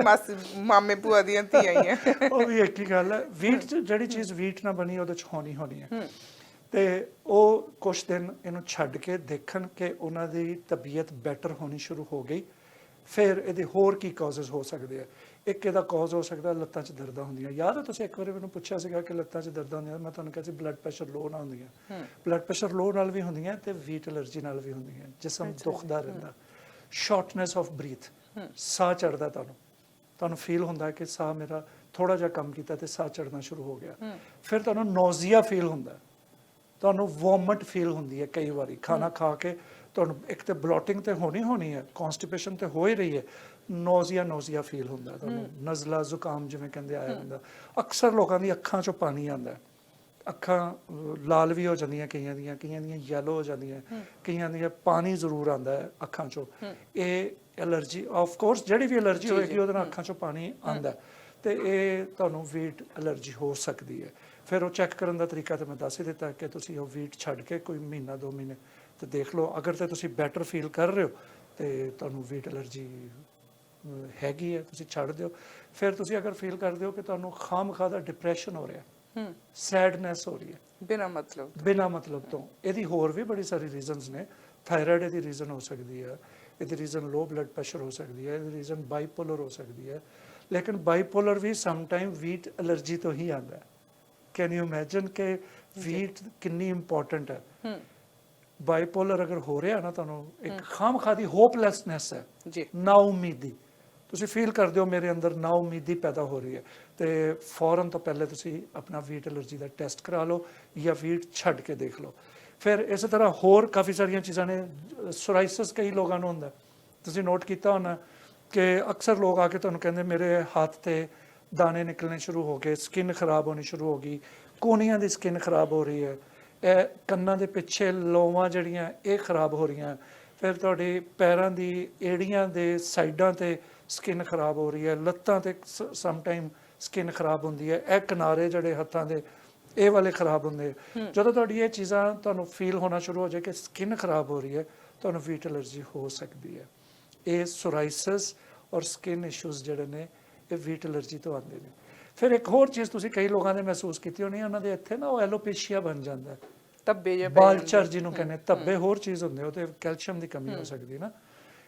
ਮਾਮੇ ਭੂਆ ਦੀਆਂ ਧੀਆਂ ਹੀ ਆ। ਉਹ ਵੀ ਇੱਕ ਹੀ ਗੱਲ ਹੈ। ਵੀਟ ਜਿਹੜੀ ਚੀਜ਼ ਵੀਟ ਨਾਲ ਬਣੀ ਉਹਦੇ ਚ ਹੋਣੀ ਹੋਣੀ ਹੈ। ਤੇ ਉਹ ਕੁਝ ਦਿਨ ਇਹਨੂੰ ਛੱਡ ਕੇ ਦੇਖਣ ਕਿ ਉਹਨਾਂ ਦੀ ਤਬੀਅਤ ਬੈਟਰ ਹੋਣੀ ਸ਼ੁਰੂ ਹੋ ਗਈ। ਫਿਰ ਇਹਦੇ ਹੋਰ ਕੀ ਕਾਜ਼ਸ ਹੋ ਸਕਦੇ ਆ। ਇੱਕ ਇਹਦਾ ਕਾਜ਼ ਹੋ ਸਕਦਾ ਲੱਤਾਂ 'ਚ ਦਰਦਾਂ ਹੁੰਦੀਆਂ। ਯਾਦ ਹੈ ਤੁਸੀਂ ਇੱਕ ਵਾਰੀ ਮੈਨੂੰ ਪੁੱਛਿਆ ਸੀਗਾ ਕਿ ਲੱਤਾਂ 'ਚ ਦਰਦਾਂ ਹੁੰਦੀਆਂ ਮੈਂ ਤੁਹਾਨੂੰ ਕਿਹਾ ਸੀ ਬਲੱਡ ਪ੍ਰੈਸ਼ਰ ਲੋ ਨਾਲ ਹੁੰਦੀਆਂ। ਬਲੱਡ ਪ੍ਰੈਸ਼ਰ ਲੋ ਨਾਲ ਵੀ ਹੁੰਦੀਆਂ ਤੇ ਵੀਟ ਐਲਰਜੀ ਨਾਲ ਵੀ ਹੁੰਦੀਆਂ। ਜਿਸਮ ਦੁਖਦਾ ਰਹਿੰਦਾ। ਸ਼ਾਰਟਨੈਸ ਆਫ ਬਰੀਥ ਸਾਹ ਚੜਦਾ ਤੁਹਾਨੂੰ। ਤੁਹਾਨੂੰ ਫੀਲ ਹੁੰਦਾ ਕਿ ਸਾਹ ਮੇਰਾ ਥੋੜਾ ਜਿਹਾ ਕੰਮ ਕੀਤਾ ਤੇ ਸਾਹ ਚੜਨਾ ਸ਼ੁਰੂ ਹੋ ਗਿਆ। ਫਿਰ ਤੁਹਾਨੂੰ ਨੋਜ਼ੀਆ ਫੀਲ ਹੁੰਦਾ। ਤੁਹਾਨੂੰ ਵੋਮਿਟ ਫੀਲ ਹੁੰਦੀ ਹੈ ਕਈ ਵਾਰੀ। ਖਾਣਾ ਖਾ ਕੇ ਤੁਹਾਨੂੰ ਇੱਕ ਤੇ ਬਲੋਟਿੰਗ ਤੇ ਹੋਣੀ ਹੋਣੀ ਹੈ ਕਨਸਟੀਪੇਸ਼ਨ ਤੇ ਹੋ ਹੀ ਰਹੀ ਹੈ। ਨੋਜ਼ੀਆ ਨੋਜ਼ੀਆ ਫੀਲ ਹੁੰਦਾ ਤੁਹਾਨੂੰ। ਨਜ਼ਲਾ ਜ਼ੁਕਾਮ ਜਿਵੇਂ ਕਹਿੰਦੇ ਆਇਆ ਹੁੰਦਾ। ਅਕਸਰ ਲੋਕਾਂ ਦੀ ਅੱਖਾਂ 'ਚੋਂ ਪਾਣੀ ਆਉਂਦਾ ਅੱਖਾਂ ਲਾਲ ਵੀ ਹੋ ਜਾਂਦੀਆਂ ਕਈਆਂ ਦੀਆਂ ਕਈਆਂ ਦੀਆਂ ਯੈਲੋ ਹੋ ਜਾਂਦੀਆਂ ਕਈਆਂ ਦੀਆਂ ਪਾਣੀ ਜ਼ਰੂਰ ਆਉਂਦਾ ਹੈ ਅੱਖਾਂ 'ਚੋਂ। ਇਹ ਐਲਰਜੀ ਆਫ ਕੋਰਸ ਜਿਹੜੀ ਵੀ ਐਲਰਜੀ ਹੋਏਗੀ ਉਹਦੇ ਨਾਲ ਅੱਖਾਂ 'ਚੋਂ ਪਾਣੀ ਆਉਂਦਾ। ਤੇ ਇਹ ਤੁਹਾਨੂੰ ਵੀਟ ਐਲਰਜੀ ਹੋ ਸਕਦੀ ਹੈ। ਫਿਰ ਉਹ ਚੈੱਕ ਕਰਨ ਦਾ ਤਰੀਕਾ ਤੇ ਮੈਂ ਦੱਸ ਹੀ ਦਿੱਤਾ ਕਿ ਤੁਸੀਂ ਉਹ ਵੀਟ ਛੱਡ ਕੇ ਕੋਈ ਮਹੀਨਾ ਦੋ ਮਹੀਨੇ ਤੇ ਦੇਖ ਲਓ। ਅਗਰ ਤੇ ਤੁਸੀਂ ਬੈਟਰ ਫੀਲ ਕਰ ਰਹੇ ਹੋ ਤੇ ਤੁਹਾਨੂੰ ਵੀਟ ਐਲਰਜੀ ਹੈਗੀ ਹੈ ਤੁਸੀਂ ਛੱਡ ਦਿਓ। ਫਿਰ ਤੁਸੀਂ ਅਗਰ ਫੀਲ ਕਰਦੇ ਹੋ ਕਿ ਤੁਹਾਨੂੰ ਖਾਮਖਾ ਦਾ ਡਿਪਰੈਸ਼ਨ ਹੋ ਰਿਹਾ ਹੂੰ। ਸੈਡਨੈਸ ਹੋ ਰਹੀ ਹੈ। ਬਿਨਾਂ ਮਤਲਬ ਬਿਨਾ ਮਤਲਬ ਤੋਂ। ਇਹਦੀ ਹੋਰ ਵੀ ਬੜੀ ਸਾਰੀ ਰੀਜ਼ਨਸ ਨੇ। ਥਾਇਰਾਇਡ ਇਹਦੀ ਰੀਜ਼ਨ ਹੋ ਸਕਦੀ ਹੈ ਇਹਦੀ ਰੀਜ਼ਨ ਲੋ ਬਲੱਡ ਪ੍ਰੈਸ਼ਰ ਹੋ ਸਕਦੀ ਹੈ ਇਹਦੀ ਰੀਜ਼ਨ ਬਾਈਪੋਲਰ ਹੋ ਸਕਦੀ ਹੈ। ਲੇਕਿਨ ਬਾਈਪੋਲਰ ਵੀ ਸਮ ਟਾਈਮ ਵੀਟ ਐਲਰਜੀ ਤੋਂ ਹੀ ਆਉਂਦਾ ਹੈ। ਕੈਨ ਯੂ ਇਮੇਜਿਨ ਕਿ ਵੀਟ ਕਿੰਨੀ ਇੰਪੋਰਟੈਂਟ ਹੈ? ਹੂੰ। ਬਾਈਪੋਲਰ ਅਗਰ ਹੋ ਰਿਹਾ ਨਾ ਤੁਹਾਨੂੰ ਇੱਕ ਖਾਮਖਾ ਦੀ ਹੋਪਲੈਸਨੈਸ ਹੈ। ਜੀ। ਨਾ ਉਮੀਦੀ। ਤੁਸੀਂ ਫੀਲ ਕਰਦੇ ਹੋ ਮੇਰੇ ਅੰਦਰ ਨਾ ਉਮੀਦੀ ਪੈਦਾ ਹੋ ਰਹੀ ਹੈ। ਤੇ ਫੌਰਨ ਤੋਂ ਪਹਿਲੇ ਤੁਸੀਂ ਆਪਣਾ ਵੀਟ ਐਲਰਜੀ ਦਾ ਟੈਸਟ ਕਰਾ ਲਓ ਜਾਂ ਵੀਟ ਛੱਡ ਕੇ ਦੇਖ ਲਓ। ਫਿਰ ਇਸੇ ਤਰ੍ਹਾਂ ਹੋਰ ਕਾਫੀ ਸਾਰੀਆਂ ਚੀਜ਼ਾਂ ਨੇ ਸੋਰਾਇਸਿਸ ਕਈ ਲੋਕਾਂ ਨੂੰ ਹੁੰਦਾ। ਤੁਸੀਂ ਨੋਟ ਕੀਤਾ ਹੋਣਾ ਕਿ ਅਕਸਰ ਲੋਕ ਆ ਕੇ ਤੁਹਾਨੂੰ ਕਹਿੰਦੇ ਮੇਰੇ ਹੱਥ ਤੇ ਦਾਣੇ ਨਿਕਲਣੇ ਸ਼ੁਰੂ ਹੋ ਗਏ ਸਕਿਨ ਖਰਾਬ ਹੋਣੀ ਸ਼ੁਰੂ ਹੋ ਗਈ ਕੋਨੀਆਂ ਦੀ ਸਕਿਨ ਖਰਾਬ ਹੋ ਰਹੀ ਹੈ। ਇਹ ਕੰਨਾਂ ਦੇ ਪਿੱਛੇ ਲੋਵਾਂ ਜਿਹੜੀਆਂ ਇਹ ਖਰਾਬ ਹੋ ਰਹੀਆਂ। ਫਿਰ ਤੁਹਾਡੇ ਪੈਰਾਂ ਦੀ ਏੜੀਆਂ ਦੇ ਸਾਈਡਾਂ ਤੇ ਸਕਿਨ ਖਰਾਬ ਹੋ ਰਹੀ ਹੈ ਲੱਤਾਂ ਤੇ ਸਮ ਟਾਈਮ ਸਕਿਨ ਖਰਾਬ ਹੁੰਦੀ ਹੈ ਇਹ ਕਿਨਾਰੇ ਜਿਹੜੇ ਹੱਥਾਂ ਦੇ ਇਹ ਵਾਲੇ ਖਰਾਬ ਹੁੰਦੇ ਜਦੋਂ ਤੁਹਾਡੀ ਇਹ ਚੀਜ਼ਾਂ ਤੁਹਾਨੂੰ ਫੀਲ ਹੋਣਾ ਸ਼ੁਰੂ ਹੋ ਜਾਏ ਕਿ ਸਕਿਨ ਖਰਾਬ ਹੋ ਰਹੀ ਹੈ ਤੁਹਾਨੂੰ ਵੀਟ ਐਲਰਜੀ ਹੋ ਸਕਦੀ ਹੈ। ਇਹ ਸੋਰਾਇਸਿਸ ਔਰ ਸਕਿਨ ਇਸ਼ੂਜ਼ ਜਿਹੜੇ ਨੇ ਇਹ ਵੀਟ ਐਲਰਜੀ ਤੋਂ ਆਉਂਦੇ ਨੇ। ਫਿਰ ਇੱਕ ਹੋਰ ਚੀਜ਼ ਤੁਸੀਂ ਕਈ ਲੋਕਾਂ ਨੇ ਮਹਿਸੂਸ ਕੀਤੀ ਹੋਣੀ ਉਹਨਾਂ ਦੇ ਇੱਥੇ ਨਾ ਉਹ ਐਲੋਪੇਸ਼ੀਆ ਬਣ ਜਾਂਦਾ ਹੈ। ਤੱਬੇ ਜੇ ਬਾਲਚਰ ਜਿਹਨੂੰ ਕਹਿੰਦੇ ਧੱਬੇ ਹੋਰ ਚੀਜ਼ ਹੁੰਦੇ ਉਹ ਤੇ ਕੈਲਸ਼ੀਅਮ ਦੀ ਕਮੀ ਹੋ ਸਕਦੀ ਨਾ।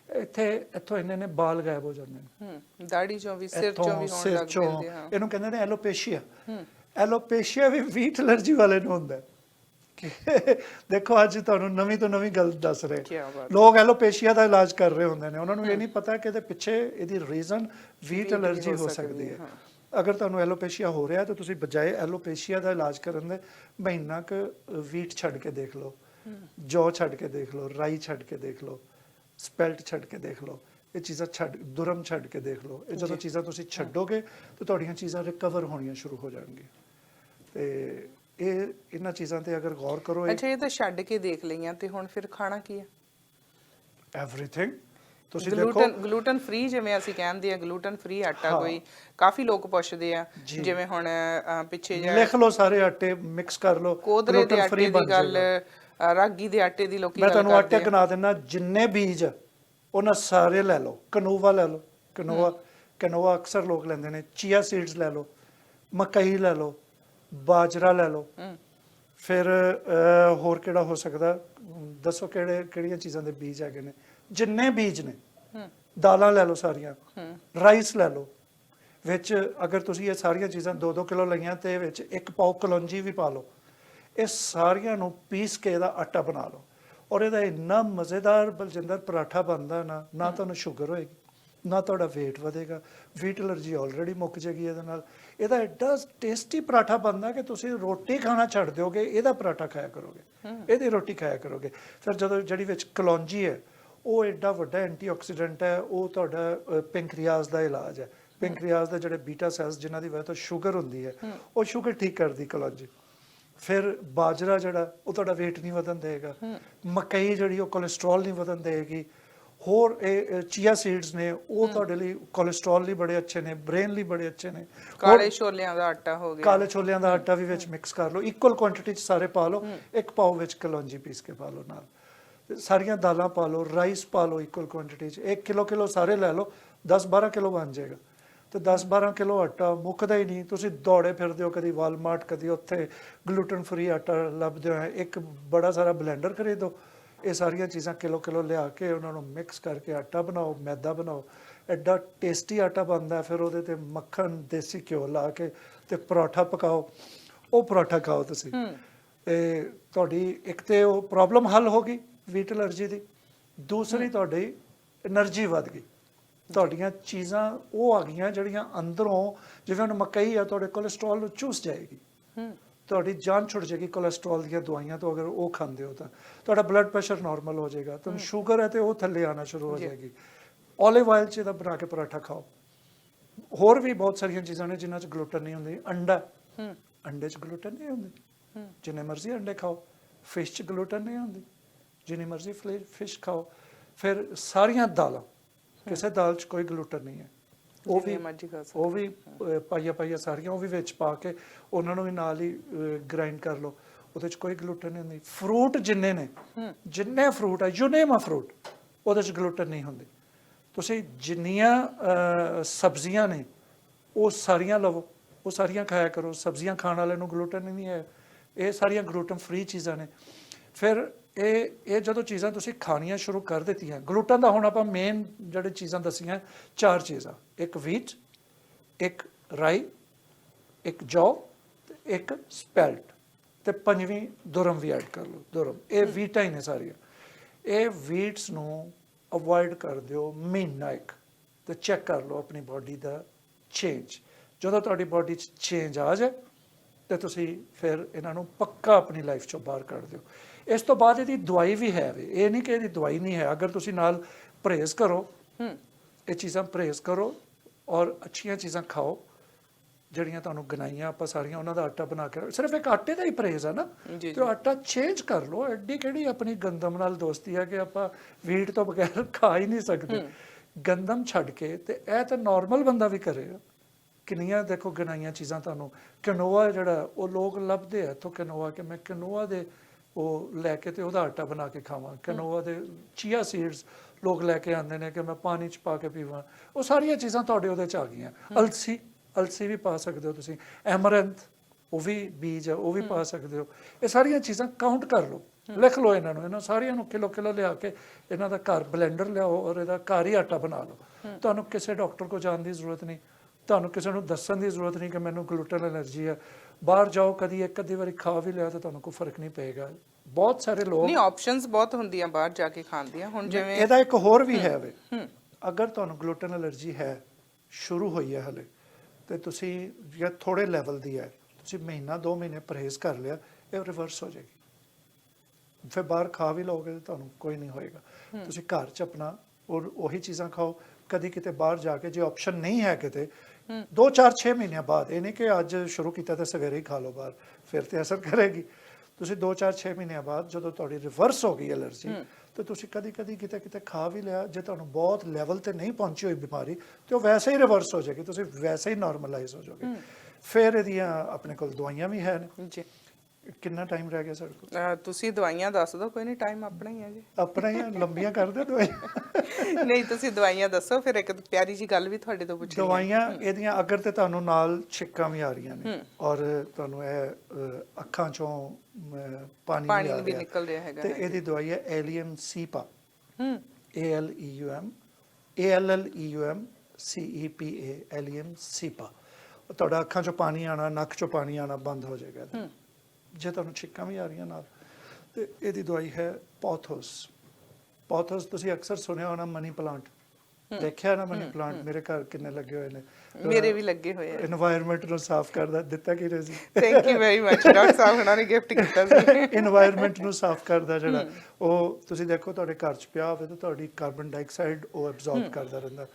ਇੱਥੇ ਇੱਥੋਂ ਇੰਨੇ ਨੇ ਬਾਲ ਗਾਇਬ ਹੋ ਜਾਂਦੇ ਨੇ। ਹੂੰ ਦਾੜੀ ਚੋਂ ਵੀ ਸਿਰ ਚੋਂ ਵੀ ਹੋਣ ਲੱਗ ਪੈਂਦੇ ਹਾਂ। ਇਹਨੂੰ ਕਹਿੰਦੇ ਨੇ ਐਲੋਪੇਸ਼ੀਆ। ਐਲੋਪੇਸ਼ੀਆ ਵੀ ਵੀਟ ਐਲਰਜੀ ਵਾਲੇ ਨੂੰ ਹੁੰਦਾ। ਦੇਖੋ ਅੱਜ ਤੁਹਾਨੂੰ ਨਵੀਂ ਤੋਂ ਨਵੀਂ ਗੱਲ ਦੱਸ ਰਹੇ ਲੋਕ ਐਲੋਪੇਸ਼ੀਆ ਦਾ ਇਲਾਜ ਕਰ ਰਹੇ ਹੁੰਦੇ ਨੇ। ਉਹਨਾਂ ਨੂੰ ਇਹ ਨਹੀਂ ਪਤਾ ਕਿ ਇਹਦੇ ਪਿੱਛੇ ਇਹਦੀ ਰੀਜ਼ਨ ਵੀਟ ਵੀ ਐਲਰਜੀ ਹੋ ਸਕਦੀ ਹੈ। ਅਗਰ ਤੁਹਾਨੂੰ ਐਲੋਪੇਸ਼ੀਆ ਹੋ ਰਿਹਾ ਤਾਂ ਤੁਸੀਂ ਬਜਾਏ ਐਲੋਪੇਸ਼ੀਆ ਦਾ ਇਲਾਜ ਕਰਨ ਦੇ ਮਹੀਨਾ ਕੁ ਵੀਟ ਛੱਡ ਕੇ ਦੇਖ ਲਓ। ਜੌ ਛੱਡ ਕੇ ਦੇਖ ਲਓ। ਰਾਈ ਛੱਡ ਕੇ ਦੇਖ ਲਓ। ਸਪੈਲਟ ਛੱਡ ਕੇ ਦੇਖ ਲਓ ਇਹ ਚੀਜ਼ਾਂ ਛੱਡ ਦੁਰਮ ਛੱਡ ਕੇ ਦੇਖ ਲਓ ਇਹ ਜਦੋਂ ਚੀਜ਼ਾਂ ਤੁਸੀਂ ਛੱਡੋਗੇ ਤਾਂ ਤੁਹਾਡੀਆਂ ਚੀਜ਼ਾਂ ਰਿਕਵਰ ਹੋਣੀਆਂ ਸ਼ੁਰੂ ਹੋ ਜਾਣਗੀਆਂ। ਤੇ ਇਹ ਇਹਨਾਂ ਚੀਜ਼ਾਂ ਤੇ ਅਗਰ ਗੌਰ ਕਰੋ ਅੱਛਾ ਇਹ ਤਾਂ ਛੱਡ ਕੇ ਦੇਖ ਲਈਆਂ ਤੇ ਹੁਣ ਫਿਰ ਖਾਣਾ ਕੀ ਹੈ ਐਵਰੀਥਿੰਗ ਤੁਸੀਂ ਦੇਖੋ ਗਲੂਟਨ ਗਲੂਟਨ ਫ੍ਰੀ ਜਿਵੇਂ ਅਸੀਂ ਕਹਿੰਦੇ ਆ ਗਲੂਟਨ ਫ੍ਰੀ ਆਟਾ। ਕੋਈ ਕਾਫੀ ਲੋਕ ਪੁੱਛਦੇ ਆ ਜੀ। ਜਿਵੇਂ ਹੁਣ ਪਿੱਛੇ ਜਿਹਾ ਲਿਖ ਲਓ ਸਾਰੇ ਆਟੇ ਮਿਕਸ ਕਰ ਲਓ ਆਟੇ free ਦੀ ਬਣ ਗੱਲ ਰਾਗੀ ਦੇ ਆਟੇ ਦੀ ਲੋਕੀ ਮੈਂ ਤੁਹਾਨੂੰ ਆਟੇ ਗਿਣਾ ਦਿੰਦਾ ਜਿੰਨੇ ਬੀਜ ਉਹਨਾਂ ਸਾਰੇ ਲੈ ਲਓ। ਕਨੋਵਾ ਲੈ ਲਓ ਕਨੋਵਾ ਕਨੋਵਾ ਅਕਸਰ ਲੋਕ ਲੈਂਦੇ ਨੇ। ਚੀਆ ਸੀਡਸ ਲੈ ਲਓ ਮਕਈ ਲੈ ਲਓ ਬਾਜਰਾ ਲੈ ਲਓ। ਫਿਰ ਹੋਰ ਕਿਹੜਾ ਹੋ ਸਕਦਾ? ਦੱਸੋ ਕਿਹੜੇ ਕਿਹੜੀਆਂ ਚੀਜ਼ਾਂ ਦੇ ਬੀਜ ਹੈਗੇ ਨੇ? ਜਿੰਨੇ ਬੀਜ ਨੇ ਦਾਲਾਂ ਲੈ ਲਓ ਸਾਰੀਆਂ ਰਾਈਸ ਲੈ ਲਓ ਵਿੱਚ ਅਗਰ ਤੁਸੀਂ ਇਹ ਸਾਰੀਆਂ ਚੀਜ਼ਾਂ 2-2 ਕਿਲੋ ਲਈਆਂ ਤੇ ਵਿੱਚ ਇੱਕ ਪਾਉ ਕਲੌਂਜੀ ਵੀ ਪਾ ਲਓ ਇਹ ਸਾਰੀਆਂ ਨੂੰ ਪੀਸ ਕੇ ਇਹਦਾ ਆਟਾ ਬਣਾ ਲਓ। ਔਰ ਇਹਦਾ ਇੰਨਾ ਮਜ਼ੇਦਾਰ ਬਲਜਿੰਦਰ ਪਰਾਠਾ ਬਣਦਾ ਨਾ ਨਾ ਤੁਹਾਨੂੰ ਸ਼ੂਗਰ ਹੋਏਗੀ ਨਾ ਤੁਹਾਡਾ weight ਵਧੇਗਾ। ਵੀਟ ਐਲਰਜੀ ਆਲਰੇਡੀ ਮੁੱਕ ਜੇਗੀ ਇਹਦੇ ਨਾਲ। ਇਹਦਾ ਐਡਾ ਟੇਸਟੀ ਪਰਾਠਾ ਬਣਦਾ ਕਿ ਤੁਸੀਂ ਰੋਟੀ ਖਾਣਾ ਛੱਡ ਦਿਓਗੇ ਇਹਦਾ ਪਰਾਠਾ ਖਾਇਆ ਕਰੋਗੇ। ਇਹਦੀ ਰੋਟੀ ਖਾਇਆ ਕਰੋਗੇ। ਫਿਰ ਜਦੋਂ ਜਿਹੜੀ ਵਿੱਚ ਕਲੌਂਜੀ ਹੈ ਉਹ ਐਡਾ ਵੱਡਾ ਐਂਟੀਆਕਸੀਡੈਂਟ ਹੈ ਉਹ ਤੁਹਾਡਾ ਪੈਂਕਰੀਆਸ ਦਾ ਇਲਾਜ ਹੈ। ਪੈਂਕਰੀਆਸ ਦੇ ਜਿਹੜੇ ਬੀਟਾ ਸੈਲਸ ਜਿਨ੍ਹਾਂ ਦੀ ਵਜ੍ਹਾ ਤੋਂ ਸ਼ੂਗਰ ਹੁੰਦੀ ਹੈ। ਉਹ ਸ਼ੂਗਰ ਠੀਕ ਕਰਦੀ ਕਲੌਂਜੀ। ਫਿਰ ਬਾਜਰਾ ਜਿਹੜਾ ਉਹ ਤੁਹਾਡਾ weight ਨਹੀਂ ਵਧਣ ਦੇਗਾ। ਮਕਈ ਜਿਹੜੀ ਉਹ ਕੋਲੇਸਟ੍ਰੋਲ ਨਹੀਂ ਵਧਣ ਦੇਗੀ। ਹੋਰ ਇਹ ਚੀਆ ਸੀਡਸ ਨੇ ਉਹ ਤੁਹਾਡੇ ਲਈ ਕੋਲੇਸਟ੍ਰੋਲ ਲਈ ਬੜੇ ਅੱਛੇ ਨੇ ਬ੍ਰੇਨ ਲਈ ਬੜੇ ਅੱਛੇ ਨੇ। ਕਾਲੇ ਛੋਲਿਆਂ ਦਾ ਆਟਾ ਹੋ ਗਿਆ। ਕਾਲੇ ਛੋਲਿਆਂ ਦਾ ਆਟਾ ਵੀ ਵਿੱਚ ਮਿਕਸ ਕਰ ਲਓ। ਇਕੁਅਲ ਕੁਆਂਟੀਟੀ ਚ ਸਾਰੇ ਪਾ ਲਓ। ਇੱਕ ਪਾਓ ਵਿੱਚ ਕਲੌਂਜੀ ਪੀਸ ਕੇ ਪਾ ਲਓ ਨਾਲ। ਸਾਰੀਆਂ ਦਾਲਾਂ ਪਾ ਲਓ ਰਾਈਸ ਪਾ ਲਓ ਇਕੁਅਲ ਕੁਆਂਟੀਟੀ ਚ। 1 ਕਿਲੋ ਕਿਲੋ ਸਾਰੇ ਲੈ ਲਓ 10 12 ਕਿਲੋ ਬਣ ਜਾਏਗਾ। ਤੇ 10-12 ਕਿਲੋ ਆਟਾ ਮੁੱਕਦਾ ਹੀ ਨਹੀਂ। ਤੁਸੀਂ ਦੌੜੇ ਫਿਰਦੇ ਹੋ ਕਦੀ ਵਾਲਮਾਰਟ ਕਦੀ ਉੱਥੇ ਗਲੂਟਨ ਫਰੀ ਆਟਾ ਲੱਭਦੇ ਹੋ। ਇੱਕ ਬੜਾ ਸਾਰਾ ਬਲੈਂਡਰ ਖਰੀਦੋ। ਇਹ ਸਾਰੀਆਂ ਚੀਜ਼ਾਂ ਕਿਲੋ ਕਿਲੋ ਲਿਆ ਕੇ ਉਹਨਾਂ ਨੂੰ ਮਿਕਸ ਕਰਕੇ ਆਟਾ ਬਣਾਓ ਮੈਦਾ ਬਣਾਓ। ਐਡਾ ਟੇਸਟੀ ਆਟਾ ਬਣਦਾ ਫਿਰ ਉਹਦੇ ਤੇ ਮੱਖਣ ਦੇਸੀ ਘਿਓ ਲਾ ਕੇ ਤੇ ਪਰੌਠਾ ਪਕਾਓ। ਉਹ ਪਰੌਠਾ ਖਾਓ ਤੁਸੀਂ। ਤੇ ਤੁਹਾਡੀ ਇੱਕ ਤੇ ਉਹ ਪ੍ਰੋਬਲਮ ਹੱਲ ਹੋ ਗਈ ਵੀਟ ਅਰਜੀ ਦੀ। ਦੂਸਰੀ ਤੁਹਾਡੀ એનર્ਜੀ ਵਧ ਗਈ। ਤੁਹਾਡੀਆਂ ਚੀਜ਼ਾਂ ਉਹ ਆ ਗਈਆਂ ਜਿਹੜੀਆਂ ਅੰਦਰੋਂ ਜਿਵੇਂ ਹੁਣ ਮਕਈ ਆ ਤੁਹਾਡੇ ਕੋਲੇਸਟ੍ਰੋਲ ਨੂੰ ਚੂਸ ਜਾਏਗੀ। ਹੂੰ। ਤੁਹਾਡੀ ਜਾਨ ਛੁੱਟ ਜਾਏਗੀ ਕੋਲੇਸਟ੍ਰੋਲ ਦੀਆਂ ਦਵਾਈਆਂ ਤੋਂ ਅਗਰ ਉਹ ਖਾਂਦੇ ਹੋ ਤਾਂ। ਤੁਹਾਡਾ ਬਲੱਡ ਪ੍ਰੈਸ਼ਰ ਨਾਰਮਲ ਹੋ ਜਾਏਗਾ। ਤੁਹਾਨੂੰ ਸ਼ੂਗਰ ਹੈ ਤੇ ਉਹ ਥੱਲੇ ਆਣਾ ਸ਼ੁਰੂ ਹੋ। ਜਾਏਗੀ। ਓਲਿਵ ਆਇਲ ਚ ਇਹਦਾ ਬਣਾ ਕੇ ਪਰਾਠਾ ਖਾਓ। ਹੋਰ ਵੀ ਬਹੁਤ ਸਾਰੀਆਂ ਚੀਜ਼ਾਂ ਨੇ ਜਿਨ੍ਹਾਂ ਚ ਗਲੂਟਨ ਨਹੀਂ ਹੁੰਦੀ। ਅੰਡਾ। ਹੂੰ। ਅੰਡੇ ਚ ਗਲੂਟਨ ਨਹੀਂ ਹੁੰਦੀ। ਹੂੰ। ਜਿੰਨੇ ਮਰਜ਼ੀ ਅੰਡੇ ਖਾਓ। ਫਿਸ਼ ਚ ਗਲੂਟਨ ਨਹੀਂ ਹੁੰਦੀ। ਜਿੰਨੀ ਮਰਜ਼ੀ ਫਿਸ਼ ਖਾਓ। ਫਿਰ ਸਾਰੀਆਂ ਦਾਲਾਂ। ਕਿਸੇ ਦਾਲ ਚ ਕੋਈ ਗਲੂਟਨ ਨਹੀਂ ਹੈ। ਉਹ ਵੀ ਮਰਜ਼ੀ ਖਾ ਸਕਦੇ ਉਹ ਵੀ ਪਾਈਆ ਪਾਈਆ ਸਾਰੀਆਂ ਉਹ ਵੀ ਵਿੱਚ ਪਾ ਕੇ ਉਹਨਾਂ ਨੂੰ ਵੀ ਨਾਲ ਹੀ ਗ੍ਰਾਈਂਡ ਕਰ ਲਓ। ਉਹਦੇ ਚ ਕੋਈ ਗਲੂਟਨ ਨਹੀਂ ਹੁੰਦੀ। ਫਰੂਟ ਜਿੰਨੇ ਨੇ ਜਿੰਨੇ ਫਰੂਟ ਹੈ ਯੂ ਨੇਮ ਅ ਫਰੂਟ ਉਹਦੇ ਚ ਗਲੂਟਨ ਨਹੀਂ ਹੁੰਦੀ। ਤੁਸੀਂ ਜਿੰਨੀਆਂ ਸਬਜ਼ੀਆਂ ਨੇ ਉਹ ਸਾਰੀਆਂ ਲਵੋ। ਉਹ ਸਾਰੀਆਂ ਖਾਇਆ ਕਰੋ। ਸਬਜ਼ੀਆਂ ਖਾਣ ਵਾਲੇ ਨੂੰ ਗਲੂਟਨ ਨਹੀਂ ਹੈ। ਇਹ ਸਾਰੀਆਂ ਗਲੂਟਨ ਫ੍ਰੀ ਚੀਜ਼ਾਂ ਨੇ। ਫਿਰ ਇਹ ਇਹ ਜਦੋਂ ਚੀਜ਼ਾਂ ਤੁਸੀਂ ਖਾਣੀਆਂ ਸ਼ੁਰੂ ਕਰ ਦਿੱਤੀਆਂ ਗਲੂਟਨ ਦਾ ਹੁਣ ਆਪਾਂ ਮੇਨ ਜਿਹੜੇ ਚੀਜ਼ਾਂ ਦਸੀਆਂ ਚਾਰ ਚੀਜ਼ਾਂ। ਇੱਕ ਵੀਟ ਇੱਕ ਰਾਈ ਇੱਕ ਜੌ ਤੇ ਇੱਕ ਸਪੈਲਟ ਤੇ ਪੰਜਵੀਂ ਦੁਰਮ ਵੀ ਐਡ ਕਰ ਲਓ ਦੁਰਮ। ਇਹ ਵੀਟਾਂ ਹੀ ਨੇ ਸਾਰੀਆਂ। ਇਹ ਵੀਟਸ ਨੂੰ ਅਵੋਇਡ ਕਰ ਦਿਓ ਮਹੀਨਾ ਇੱਕ ਤੇ ਚੈੱਕ ਕਰ ਲਓ ਆਪਣੀ ਬਾਡੀ ਦਾ ਚੇਂਜ ਜਦੋਂ ਤੁਹਾਡੀ ਬਾਡੀ 'ਚ ਚੇਂਜ ਆ ਜਾਏ ਤੇ ਤੁਸੀਂ ਫਿਰ ਇਹਨਾਂ ਨੂੰ ਪੱਕਾ ਆਪਣੀ ਲਾਈਫ 'ਚੋਂ ਬਾਹਰ ਕੱਢ ਦਿਓ। ਇਸ ਤੋਂ ਬਾਅਦ ਇਹਦੀ ਦਵਾਈ ਵੀ ਹੈ ਵੇ। ਇਹ ਨਹੀਂ ਕਿ ਇਹਦੀ ਦਵਾਈ ਨਹੀਂ ਹੈ। ਅਗਰ ਤੁਸੀਂ ਨਾਲ ਪਰਹੇਜ਼ ਕਰੋ ਹੂੰ। ਇਹ ਚੀਜ਼ਾਂ ਪਰਹੇਜ਼ ਕਰੋ ਔਰ ਅੱਛੀਆਂ ਚੀਜ਼ਾਂ ਖਾਓ ਜਿਹੜੀਆਂ ਤੁਹਾਨੂੰ ਗਨਾਈਆਂ ਆਪਾਂ ਸਾਰੀਆਂ ਉਹਨਾਂ ਦਾ ਆਟਾ ਬਣਾ ਕੇ। ਸਿਰਫ ਇੱਕ ਆਟੇ ਦਾ ਹੀ ਪਰਹੇਜ਼ ਹੈ ਨਾ। ਤੇ ਆਟਾ ਚੇਂਜ ਕਰ ਲਓ। ਐਡੀ ਕਿਹੜੀ ਆਪਣੀ ਗੰਦਮ ਨਾਲ ਦੋਸਤੀ ਹੈ ਕਿ ਆਪਾਂ ਵੀਟ ਤੋਂ ਬਗੈਰ ਖਾ ਹੀ ਨਹੀਂ ਸਕਦੇ। ਗੰਦਮ ਛੱਡ ਕੇ ਤੇ ਇਹ ਤਾਂ ਨਾਰਮਲ ਬੰਦਾ ਵੀ ਕਰੇਗਾ ਕਿੰਨੀਆਂ ਦੇਖੋ ਗਨਾਈਆਂ ਚੀਜ਼ਾਂ ਤੁਹਾਨੂੰ। ਕਨੋਆ ਜਿਹੜਾ ਉਹ ਲੋਕ ਲੱਭਦੇ ਆ ਇੱਥੋਂ ਕਨੋਆ ਕਿ ਮੈਂ ਕਨੋਆ ਦੇ ਉਹ ਲੈ ਕੇ ਤੇ ਉਹਦਾ ਆਟਾ ਬਣਾ ਕੇ ਖਾਵਾਂ। ਕਨੋਆ ਦੇ ਚੀਆ ਸੀਡਸ ਲੋਕ ਲੈ ਕੇ ਆਉਂਦੇ ਨੇ ਕਿ ਮੈਂ ਪਾਣੀ ਚ ਪਾ ਕੇ ਪੀਵਾਂ। ਉਹ ਸਾਰੀਆਂ ਚੀਜ਼ਾਂ ਤੁਹਾਡੇ ਉਹਦੇ ਚ ਆ ਗਈਆਂ। ਅਲਸੀ ਅਲਸੀ ਵੀ ਪਾ ਸਕਦੇ ਹੋ ਤੁਸੀਂ। ਐਮਰੈਂਥ ਉਹ ਵੀ ਬੀਜ ਹੈ ਉਹ ਵੀ ਪਾ ਸਕਦੇ ਹੋ। ਇਹ ਸਾਰੀਆਂ ਚੀਜ਼ਾਂ ਕਾਊਂਟ ਕਰ ਲਓ। ਲਿਖ ਲਓ ਇਹਨਾਂ ਨੂੰ। ਇਹਨਾਂ ਸਾਰੀਆਂ ਨੂੰ ਕਿਲੋ ਕਿਲੋ ਲਿਆ ਕੇ ਇਹਨਾਂ ਦਾ ਘਰ ਬਲੈਂਡਰ ਲਿਆਓ ਔਰ ਇਹਦਾ ਘਰ ਹੀ ਆਟਾ ਬਣਾ ਲਓ। ਤੁਹਾਨੂੰ ਕਿਸੇ ਡਾਕਟਰ ਕੋਲ ਜਾਣ ਦੀ ਜ਼ਰੂਰਤ ਨਹੀਂ। ਤੁਹਾਨੂੰ ਕਿਸੇ ਨੂੰ ਦੱਸਣ ਦੀ ਜ਼ਰੂਰਤ ਨਹੀਂ ਕਿ ਮੈਨੂੰ ਗਲੂਟਨ ਐਲਰਜੀ ਹੈ। ਬਾਹਰ ਜਾਓ ਕਦੀ ਇੱਕ ਅੱਧੀ ਵਾਰੀ ਖਾ ਵੀ ਲਿਆ ਤਾਂ ਤੁਹਾਨੂੰ ਕੋਈ ਫ਼ਰਕ ਨਹੀਂ ਪਏਗਾ। ਬਹੁਤ ਸਾਰੇ ਲੋਕ ਨਹੀਂ ਆਪਸ਼ਨਸ ਬਹੁਤ ਹੁੰਦੀਆਂ ਬਾਹਰ ਜਾ ਕੇ ਖਾਣ ਦੀਆਂ। ਹੁਣ ਜਿਵੇਂ ਇਹਦਾ ਇੱਕ ਹੋਰ ਵੀ ਹੈ ਵੇ। ਅਗਰ ਤੁਹਾਨੂੰ ਗਲੂਟਨ ਐਲਰਜੀ ਹੈ ਸ਼ੁਰੂ ਹੋਈ ਹੈ ਹਲੇ ਤੇ ਤੁਸੀਂ ਜਾਂ ਥੋੜੇ ਲੈਵਲ ਦੀ ਹੈ ਤੁਸੀਂ ਮਹੀਨਾ ਦੋ ਮਹੀਨੇ ਪਰਹੇਜ਼ ਕਰ ਲਿਆ ਇਹ ਰਿਵਰਸ ਹੋ ਜਾਏਗੀ। ਫਿਰ ਬਾਹਰ ਖਾ ਵੀ ਲਓਗੇ ਤਾਂ ਤੁਹਾਨੂੰ ਕੋਈ ਨਹੀਂ ਹੋਏਗਾ। ਤੁਸੀਂ ਘਰ ਚ ਆਪਣਾ ਔਰ ਉਹੀ ਚੀਜ਼ਾਂ ਖਾਓ ਕਦੀ ਕਿਤੇ ਬਾਹਰ ਜਾ ਕੇ ਜੇ ਆਪਸ਼ਨ ਨਹੀਂ ਹੈ ਕਿਤੇ 2 4 6 ਮਹੀਨਿਆਂ ਬਾਅਦ ਇਹ ਨਹੀਂ ਕਿ ਅੱਜ ਸ਼ੁਰੂ ਕੀਤਾ ਤੇ ਸਵੇਰੇ ਹੀ ਖਾ ਲਓ ਬਾਹਰ ਫਿਰ ਤੇ ਅਸਰ ਕਰੇਗੀ। ਤੁਸੀਂ 2 4 6 ਮਹੀਨਿਆਂ ਬਾਅਦ ਜਦੋਂ ਤੁਹਾਡੀ ਰਿਵਰਸ ਹੋ ਗਈ ਐਲਰਜੀ ਤੇ ਤੁਸੀਂ ਕਦੀ ਕਦੀ ਕਿਤੇ ਕਿਤੇ ਖਾ ਵੀ ਲਿਆ ਜੇ ਤੁਹਾਨੂੰ ਬਹੁਤ ਲੈਵਲ ਤੇ ਨਹੀਂ ਪਹੁੰਚੀ ਹੋਈ ਬਿਮਾਰੀ ਤੇ ਉਹ ਵੈਸੇ ਹੀ ਰਿਵਰਸ ਹੋ ਜਾਏਗੀ ਤੁਸੀਂ ਵੈਸੇ ਹੀ ਨਾਰਮਲਾਈਜ਼ ਹੋ ਜਾਓਗੇ। ਫਿਰ ਇਹਦੀਆਂ ਆਪਣੇ ਕੋਲ ਦਵਾਈਆਂ ਵੀ ਹੈ ਜੀ। ਕਿੰਨਾ ਟਾਈਮ ਰਹਿ ਗਿਆ ਸਾਡੇ ਕੋਲ? ਅਹ ਤੁਸੀਂ ਦਵਾਈਆਂ ਦੱਸ ਦਿਓ ਕੋਈ ਨਹੀਂ ਟਾਈਮ ਆਪਣਾ ਹੀ ਹੈ ਜੀ। ਆਪਣਾ ਹੀ ਆ, ਲੰਬੀਆਂ ਕਰਦੇ ਦਵਾਈਆਂ ਨਹੀਂ ਤੁਸੀਂ ਦਵਾਈਆਂ ਦੱਸੋ ਫਿਰ ਇੱਕ ਪਿਆਰੀ ਜੀ ਗੱਲ ਵੀ ਤੁਹਾਡੇ ਤੋਂ ਪੁੱਛਣੀ ਹੈ। ਦਵਾਈਆਂ ਇਹਦੀਆਂ ਅਗਰ ਤੇ ਤੁਹਾਨੂੰ ਨਾਲ ਛਿੱਕਾਂ ਵੀ ਆ ਰਹੀਆਂ ਨੇ ਔਰ ਤੁਹਾਨੂੰ ਇਹ ਅ, ਅੱਖਾਂ ਚੋਂ ਅ, ਪਾਣੀ ਪਾਣੀ ਵੀ ਆ ਵੀ ਰਿਹਾ। ਨਿਕਲ ਰਿਹਾ ਹੈਗਾ ਤੇ ਇਹਦੀ ਦਵਾਈ ਹੈ ਐਲੀਅਮ ਸੀਪਾ ਹੂੰ। A L E U M A L L E U M C E P A allium cepa ਤੁਹਾਡਾ ਅੱਖਾਂ ਚੋਂ ਪਾਣੀ ਆਣਾ ਨੱਕ ਚੋਂ ਪਾਣੀ ਆਣਾ ਬੰਦ ਹੋ ਜਾਏਗਾ ਇਹਦੇ। ਜੇ ਤੁਹਾਨੂੰ ਛਿੱਕਾਂ ਵੀ ਆ ਰਹੀਆਂ ਨਾਲ ਤੇ ਇਹਦੀ ਦਵਾਈ ਹੈ ਪੌਥੋਸ। ਪੌਥੋਸ ਤੁਸੀਂ ਅਕਸਰ ਸੁਣਿਆ ਹੋਣਾ ਮਨੀ ਪਲਾਂਟ। ਦੇਖਿਆ ਨਾ ਮਨੀ ਪਲਾਂਟ? ਮੇਰੇ ਘਰ ਕਿੰਨੇ ਲੱਗੇ ਹੋਏ ਨੇ। ਮੇਰੇ ਵੀ ਲੱਗੇ ਹੋਏ ਆ। এনवायरमेंट ਨੂੰ ਸਾਫ਼ ਕਰਦਾ ਦਿੱਤਾ ਕਿ ਰਜ਼ੀ? Thank you very much doctor ਸਾਹਿਬ ਉਹਨਾਂ ਨੇ ਗਿਫਟ ਕੀਤਾ ਸੀ। এনवायरमेंट ਨੂੰ ਸਾਫ਼ ਕਰਦਾ ਜਿਹੜਾ ਉਹ ਤੁਸੀਂ ਦੇਖੋ ਤੁਹਾਡੇ ਘਰ 'ਚ ਪਿਆ ਹੋਵੇ ਤਾਂ ਤੁਹਾਡੀ ਕਾਰਬਨ ਡਾਈਆਕਸਾਈਡ ਉਹ ਐਬਜ਼ੌਰਬ ਕਰਦਾ ਰਹਿੰਦਾ।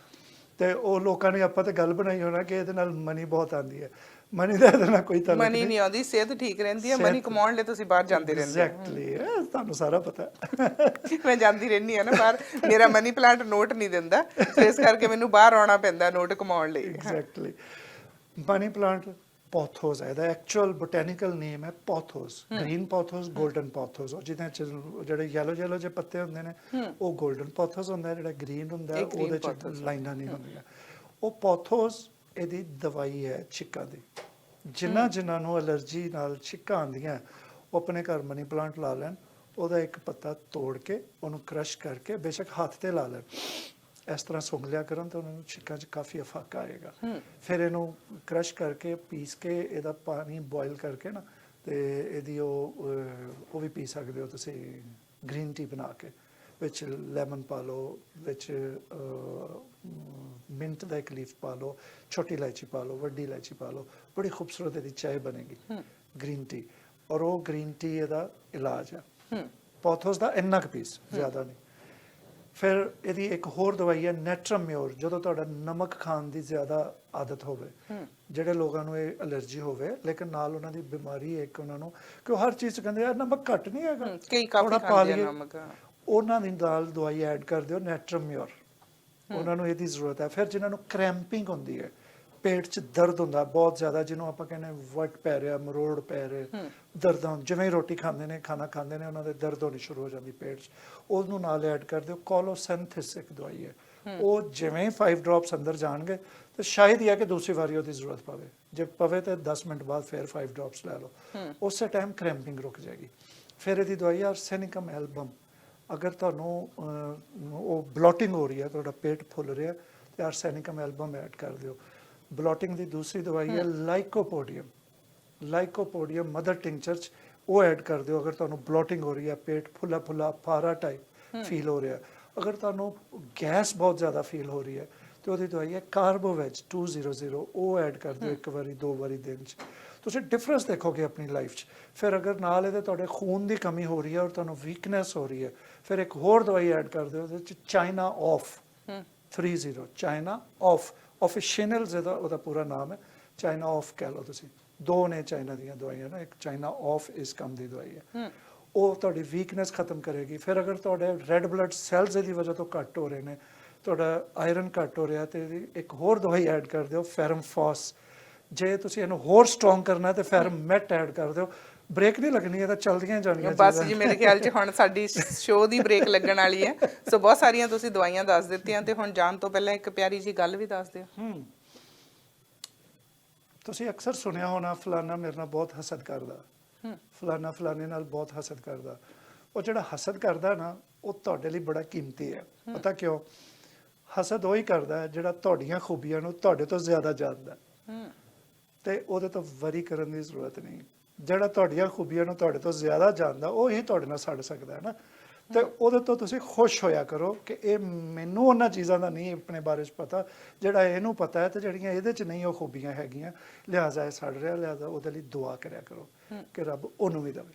ਤੇ ਉਹ ਲੋਕਾਂ ਨੇ ਆਪਾਂ ਤੇ ਗੱਲ ਬਣਾਈ ਹੋਣਾ ਕਿ ਇਹਦੇ ਨਾਲ ਮਨੀ ਬਹੁਤ ਆਂਦੀ ਹੈ। ਮਨੀ ਦਾ ਇਹਦੇ ਨਾਲ ਕੋਈ ਤਾਲੁਕ ਮਨੀ ਨਹੀਂ। ਆਉਂਦੀ ਸਿਹਤ ਠੀਕ ਰਹਿੰਦੀ ਹੈ ਮਨੀ ਕਮਾਉਣ ਲਈ ਤੁਸੀਂ ਬਾਹਰ ਜਾਂਦੇ ਰਹਿੰਦੇ ਐਗਜ਼ੈਕਟਲੀ ਤੁਹਾਨੂੰ ਸਾਰਾ ਪਤਾ। ਮੈਂ ਜਾਂਦੀ ਰਹਿੰਦੀ ਆ ਨਾ ਬਾਹਰ। ਮੇਰਾ ਮਨੀ ਪਲਾਂਟ ਨੋਟ ਨਹੀਂ ਦਿੰਦਾ ਇਸ ਕਰਕੇ ਮੈਨੂੰ ਬਾਹਰ ਆਉਣਾ ਪੈਂਦਾ ਨੋਟ ਕਮਾਉਣ ਲਈ। ਐਗਜ਼ੈਕਟਲੀ ਮਨੀ ਪਲਾਂਟ ਪੌਥੋਸ ਹੈ ਇਹਦਾ ਐਕਚੁਅਲ ਬੋਟੈਨੀਕਲ ਨੇਮ ਹੈ ਪੌਥੋਸ ਗ੍ਰੀਨ ਪੌਥੋਸ 골ਡਨ ਪੌਥੋਸ ਜਿਹਦੇ ਚ ਜਿਹੜੇ ਯੈਲੋ ਯੈਲੋ ਜਿਹੇ ਪੱਤੇ ਹੁੰਦੇ ਨੇ ਉਹ 골ਡਨ ਪੌਥੋਸ ਹੁੰਦਾ ਹੈ, ਜਿਹੜਾ ਗ੍ਰੀਨ ਹੁੰਦਾ ਉਹਦੇ ਚ ਲਾਈਨਾਂ ਨਹੀਂ ਹੁੰਦੀਆਂ। ਉਹ ਪੌਥੋਸ ਇਹਦੀ ਦਵਾਈ ਹੈ ਛਿੱਕਾਂ ਦੀ। ਜਿਨ੍ਹਾਂ ਜਿਨ੍ਹਾਂ ਨੂੰ ਐਲਰਜੀ ਨਾਲ ਛਿੱਕਾਂ ਆਉਂਦੀਆਂ ਉਹ ਆਪਣੇ ਘਰ ਮਨੀ ਪਲਾਂਟ ਲਾ ਲੈਣ ਉਹਦਾ ਇੱਕ ਪੱਤਾ ਤੋੜ ਕੇ ਉਹਨੂੰ ਕ੍ਰਸ਼ ਕਰਕੇ ਬੇਸ਼ੱਕ ਹੱਥ ਤੇ ਲਾ ਲੈਣ। ਇਸ ਤਰ੍ਹਾਂ ਸੁੰਘ ਲਿਆ ਕਰਨ ਤਾਂ ਉਹਨਾਂ ਨੂੰ ਛਿੱਕਾਂ 'ਚ ਕਾਫੀ ਅਫਾਕ ਆਏਗਾ। ਫਿਰ ਇਹਨੂੰ ਕ੍ਰਸ਼ ਕਰਕੇ ਪੀਸ ਕੇ ਇਹਦਾ ਪਾਣੀ ਬੋਇਲ ਕਰਕੇ ਨਾ ਤੇ ਇਹਦੀ ਉਹ ਉਹ ਵੀ ਪੀ ਸਕਦੇ ਹੋ ਤੁਸੀਂ ਗ੍ਰੀਨ ਟੀ ਬਣਾ ਕੇ ਵਿੱਚ ਲੈਮਨ ਪਾ ਲਓ ਵਿੱਚ ਮਿੰਟ ਦਾ ਇੱਕ ਲੀਫ ਪਾ ਲਓ ਛੋਟੀ ਇਲਾਇਚੀ ਪਾ ਲਓ ਵੱਡੀ ਇਲਾਇਚੀ ਪਾ ਲਓ ਬੜੀ ਖੂਬਸੂਰਤ ਇਹਦੀ ਚਾਹ ਬਣੇਗੀ ਗ੍ਰੀਨ ਟੀ। ਔਰ ਉਹ ਗ੍ਰੀਨ ਟੀ ਇਹਦਾ ਇਲਾਜ ਹੈ। ਪੌਥੋਸ ਦਾ ਇੰਨਾ ਕੁ ਪੀਸ ਜ਼ਿਆਦਾ ਨਹੀਂ। ਫਿਰ ਇਹਦੀ ਇੱਕ ਹੋਰ ਦਵਾਈ ਹੈ ਨੈਟਰਮਿਓਰ ਜਦੋਂ ਤੁਹਾਡਾ ਨਮਕ ਖਾਣ ਦੀ ਜ਼ਿਆਦਾ ਆਦਤ ਹੋਵੇ ਜਿਹੜੇ ਲੋਕਾਂ ਨੂੰ ਇਹ ਅਲਰਜੀ ਹੋਵੇ ਲੇਕਿਨ ਨਾਲ ਉਹਨਾਂ ਦੀ ਬਿਮਾਰੀ ਇੱਕ ਉਹਨਾਂ ਨੂੰ ਕਿ ਹਰ ਚੀਜ਼ ਕਹਿੰਦੇ ਆ ਨਮਕ ਘੱਟ ਨਹੀਂ ਹੈਗਾ। ਕਈ ਕਾਫੀ ਖਾਂਦੇ। ਨਮਕ। ਉਹਨਾਂ ਦੀ ਨਾਲ ਦਵਾਈ ਐਡ ਕਰ ਦਿਓ ਨੈਟਰਮਿਓਰ ਉਹਨਾਂ ਨੂੰ ਇਹਦੀ ਜ਼ਰੂਰਤ ਹੈ। ਫਿਰ ਜਿਨ੍ਹਾਂ ਨੂੰ ਕ੍ਰੈਂਪਿੰਗ ਹੁੰਦੀ ਹੈ ਪੇਟ 'ਚ ਦਰਦ ਹੁੰਦਾ ਬਹੁਤ ਜ਼ਿਆਦਾ ਜਿਹਨੂੰ ਆਪਾਂ ਕਹਿੰਦੇ ਵਟ ਪੈ ਰਿਹਾ ਮਰੋੜ ਪੈ ਰਿਹਾ ਦਰਦਾਂ ਜਿਵੇਂ ਹੀ ਰੋਟੀ ਖਾਂਦੇ ਨੇ ਖਾਣਾ ਖਾਂਦੇ ਨੇ ਉਹਨਾਂ ਦੇ ਦਰਦ ਹੋਣੀ ਸ਼ੁਰੂ ਹੋ ਜਾਂਦੀ ਪੇਟ 'ਚ। ਉਹਨੂੰ ਨਾਲ ਐਡ ਕਰ ਦਿਓ ਕੋਲੋਸੈਂਥਿਸ ਇੱਕ ਦਵਾਈ ਹੈ। ਉਹ ਜਿਵੇਂ ਹੀ 5 ਡ੍ਰੌਪਸ ਅੰਦਰ ਜਾਣਗੇ ਤੇ ਸ਼ਾਇਦ ਹੀ ਹੈ ਕਿ ਦੂਸਰੀ ਵਾਰੀ ਉਹਦੀ ਜ਼ਰੂਰਤ ਪਵੇ। ਜੇ ਪਵੇ ਤੇ 10 ਮਿੰਟ ਬਾਅਦ ਫਿਰ 5 ਡ੍ਰੌਪਸ ਲੈ ਲਓ। ਉਸੇ ਟਾਈਮ ਕ੍ਰੈਂਪਿੰਗ ਰੁਕ ਜਾਏਗੀ। ਫਿਰ ਇਹਦੀ ਦਵਾਈ ਆਰਸੈਨਿਕਮ ਐਲਬਮ ਅਗਰ ਤੁਹਾਨੂੰ ਉਹ ਬਲੋਟਿੰਗ ਹੋ ਰਹੀ ਹੈ ਤੁਹਾਡਾ ਪੇਟ ਫੁੱਲ ਰਿਹਾ ਤੇ ਆਰਸੈਨਿਕਮ ਐਲਬਮ ਐਡ ਕਰ ਦਿਓ। ਬਲੋਟਿੰਗ ਦੀ ਦੂਸਰੀ ਦਵਾਈ ਹੈ ਲਾਈਕੋਪੋਡੀਅਮ। ਲਾਈਕੋਪੋਡੀਅਮ ਮਦਰ ਟਿੰਚਰਚ ਉਹ ਐਡ ਕਰ ਦਿਓ ਅਗਰ ਤੁਹਾਨੂੰ ਬਲੋਟਿੰਗ ਹੋ ਰਹੀ ਹੈ ਪੇਟ ਫੁੱਲਾ ਫੁੱਲਾ ਫਾਰਾ ਟਾਈਪ ਫੀਲ ਹੋ ਰਿਹਾ। ਅਗਰ ਤੁਹਾਨੂੰ ਗੈਸ ਬਹੁਤ ਜ਼ਿਆਦਾ ਫੀਲ ਹੋ ਰਹੀ ਹੈ ਤੇ ਉਹਦੀ ਦਵਾਈ ਹੈ ਕਾਰਬੋਵੈਜ 200 ਉਹ ਐਡ ਕਰ ਦਿਓ ਇੱਕ ਵਾਰੀ ਦੋ ਵਾਰੀ ਦਿਨ ਚ। ਤੁਸੀਂ ਡਿਫਰੈਂਸ ਦੇਖੋਗੇ ਆਪਣੀ ਲਾਈਫ 'ਚ। ਫਿਰ ਅਗਰ ਨਾਲ ਇਹਦੇ ਤੁਹਾਡੇ ਖੂਨ ਦੀ ਕਮੀ ਹੋ ਰਹੀ ਹੈ ਔਰ ਤੁਹਾਨੂੰ ਵੀਕਨੈਸ ਹੋ ਰਹੀ ਹੈ ਫਿਰ ਇੱਕ ਹੋਰ ਦਵਾਈ ਐਡ ਕਰ ਦਿਓ ਉਹਦੇ 'ਚ China of 30 China of official ਜਿਹਦਾ ਉਹਦਾ ਪੂਰਾ ਨਾਮ ਹੈ ਚਾਈਨਾ ਆਫ ਕਹਿ ਲਓ ਤੁਸੀਂ। ਦੋ ਨੇ ਚਾਈਨਾ ਦੀਆਂ ਦਵਾਈਆਂ ਨਾ ਇੱਕ ਚਾਈਨਾ ਆਫ ਇਸ ਕੰਮ ਦੀ ਦਵਾਈ ਹੈ। ਉਹ ਤੁਹਾਡੀ ਵੀਕਨੈਸ ਖਤਮ ਕਰੇਗੀ। ਫਿਰ ਅਗਰ ਤੁਹਾਡੇ ਰੈੱਡ ਬਲੱਡ ਸੈਲਸ ਇਹਦੀ ਵਜ੍ਹਾ ਤੋਂ ਘੱਟ ਹੋ ਰਹੇ ਨੇ ਤੁਹਾਡਾ ਆਇਰਨ ਘੱਟ ਹੋ ਰਿਹਾ ਤੇ ਇੱਕ ਹੋਰ ਦਵਾਈ ਐਡ ਕਰ ਦਿਓ ਫੈਰਮ ਫਾਸ ਜੇ ਤੁਸੀਂ ਇਹਨੂੰ ਹੋਰ ਸਟਰੋਂਗ ਕਰਨਾ ਤੇ ਫੈਰਮ ਮੈਟ ਐਡ ਕਰ ਦਿਓ। ਬ੍ਰੇਕ ਨਹੀਂ ਲੱਗਣੀ ਇਹ ਤਾਂ ਚਲਦੀਆਂ ਹੀ ਜਾਣੀਆਂ ਬਸ। ਜੀ ਮੇਰੇ ਖਿਆਲ 'ਚ ਹੁਣ ਸਾਡੀ ਸ਼ੋਅ ਦੀ ਬ੍ਰੇਕ ਲੱਗਣ ਵਾਲੀ ਹੈ। ਸੋ ਬਹੁਤ ਸਾਰੀਆਂ ਤੁਸੀਂ ਦਵਾਈਆਂ ਦੱਸ ਦਿੱਤੀਆਂ ਤੇ ਹੁਣ ਜਾਣ ਤੋਂ ਪਹਿਲਾਂ ਇੱਕ ਪਿਆਰੀ ਜੀ ਗੱਲ ਵੀ ਦੱਸ ਦਿਓ। ਹੂੰ। ਤੁਸੀਂ ਅਕਸਰ ਸੁਣਿਆ ਹੋਣਾ ਫਲਾਨਾ ਮੇਰੇ ਨਾਲ ਬਹੁਤ ਹਸਦ ਕਰਦਾ। ਫਲਾਨਾ ਫਲਾਨੇ ਨਾਲ ਬਹੁਤ ਹਸਦ ਕਰਦਾ। ਉਹ ਜਿਹੜਾ ਹਸਦ ਕਰਦਾ ਨਾ ਉਹ ਤੁਹਾਡੇ ਲਈ ਬੜਾ ਕੀਮਤੀ ਹੈ। ਪਤਾ ਕਿਉਂ? ਹਸਦ ਉਹ ਹੀ ਕਰਦਾ ਹੈ ਜਿਹੜਾ ਤੁਹਾਡੀਆਂ ਖੂਬੀਆਂ ਨੂੰ ਤੁਹਾਡੇ ਤੋਂ ਜ਼ਿਆਦਾ ਜਾਣਦਾ। ਹੈ। ਤੇ ਉਹਦੇ ਤੋਂ ਵਰੀ ਕਰਨ ਦੀ ਜ਼ਰੂਰਤ ਨਹੀਂ। ਜਿਹੜਾ ਤੁਹਾਡੀਆਂ ਖੂਬੀਆਂ ਨੂੰ ਤੁਹਾਡੇ ਤੋਂ ਜ਼ਿਆਦਾ ਜਾਣਦਾ ਉਹ ਹੀ ਤੁਹਾਡੇ ਨਾਲ ਸੜ ਸਕਦਾ ਹੈ ਨਾ। ਤੇ ਉਹਦੇ ਤੋਂ ਤੁਸੀਂ ਖੁਸ਼ ਹੋਇਆ ਕਰੋ ਕਿ ਇਹ ਮੈਨੂੰ ਉਹਨਾਂ ਚੀਜ਼ਾਂ ਦਾ ਨਹੀਂ ਆਪਣੇ ਬਾਰੇ ਚ ਪਤਾ। ਜਿਹੜਾ ਇਹਨੂੰ ਪਤਾ ਹੈ ਤੇ ਜਿਹੜੀਆਂ ਇਹਦੇ ਚ ਨਹੀਂ ਉਹ ਖੂਬੀਆਂ ਹੈਗੀਆਂ। ਲਿਹਾਜ਼ਾ ਇਹ ਸੜ ਰਿਹਾ ਲਿਹਾਜ਼ਾ ਉਹਦੇ ਲਈ ਦੁਆ ਕਰਿਆ ਕਰੋ ਕਿ ਰੱਬ ਉਹਨੂੰ ਵੀ ਦੇਵੇ।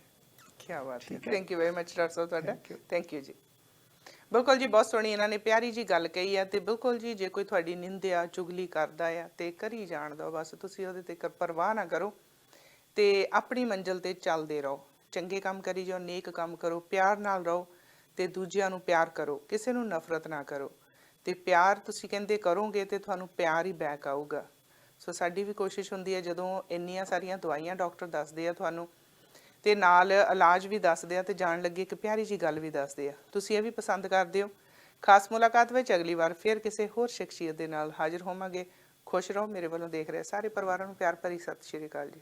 ਕੀ ਬਾਤ ਹੈ। Thank you very much doctor ਸਾਹਿਬ ਤੁਹਾਡਾ. ਥੈਂਕ ਯੂ ਜੀ। ਬਿਲਕੁਲ ਜੀ, ਬਹੁਤ ਸੋਹਣੀ ਇਹਨਾਂ ਨੇ ਪਿਆਰੀ ਜੀ ਗੱਲ ਕਹੀ ਹੈ ਤੇ ਬਿਲਕੁਲ ਜੀ, ਜੇ ਕੋਈ ਤੁਹਾਡੀ ਨਿੰਦਿਆ, ਚੁਗਲੀ ਕਰਦਾ ਆ ਤੇ ਕਰੀ ਜਾਣਦਾ ਬਸ, ਤੁਸੀਂ ਉਹਦੇ ਤੇ ਪਰਵਾਹ ਨਾ ਕਰੋ ਤੇ ਆਪਣੀ ਮੰਜ਼ਿਲ ਤੇ ਚੱਲਦੇ ਰਹੋ। ਚੰਗੇ ਕੰਮ ਕਰੀ ਜਾਓ, ਨੇਕ ਕੰਮ ਕਰੋ, ਪਿਆਰ ਨਾਲ ਰਹੋ ਤੇ ਦੂਜਿਆਂ ਨੂੰ ਪਿਆਰ ਕਰੋ, ਕਿਸੇ ਨੂੰ ਨਫ਼ਰਤ ਨਾ ਕਰੋ ਤੇ ਪਿਆਰ ਤੁਸੀਂ ਕਹਿੰਦੇ ਕਰੋਗੇ ਤੇ ਤੁਹਾਨੂੰ ਪਿਆਰ ਹੀ ਬੈਕ ਆਊਗਾ। ਸੋ ਸਾਡੀ ਵੀ ਕੋਸ਼ਿਸ਼ ਹੁੰਦੀ ਹੈ, ਜਦੋਂ ਇੰਨੀਆਂ ਸਾਰੀਆਂ ਦਵਾਈਆਂ ਡਾਕਟਰ ਦੱਸਦੇ ਆ ਤੁਹਾਨੂੰ ਤੇ ਨਾਲ ਇਲਾਜ ਵੀ ਦੱਸਦੇ ਆ ਤੇ ਜਾਣ ਲੱਗੇ ਇੱਕ ਪਿਆਰੀ ਜੀ ਗੱਲ ਵੀ ਦੱਸਦੇ ਆ। ਤੁਸੀਂ ਇਹ ਵੀ ਪਸੰਦ ਕਰਦੇ ਹੋ। ਖਾਸ ਮੁਲਾਕਾਤ ਵਿੱਚ ਅਗਲੀ ਵਾਰ ਫਿਰ ਕਿਸੇ ਹੋਰ ਸ਼ਖਸੀਅਤ ਦੇ ਨਾਲ ਹਾਜ਼ਰ ਹੋਵਾਂਗੇ। ਖੁਸ਼ ਰਹੋ, ਮੇਰੇ ਵੱਲੋਂ ਦੇਖ ਰਹੇ ਸਾਰੇ ਪਰਿਵਾਰਾਂ ਨੂੰ ਪਿਆਰ ਭਰੀ ਸਤਿ ਸ਼੍ਰੀ ਅਕਾਲ ਜੀ।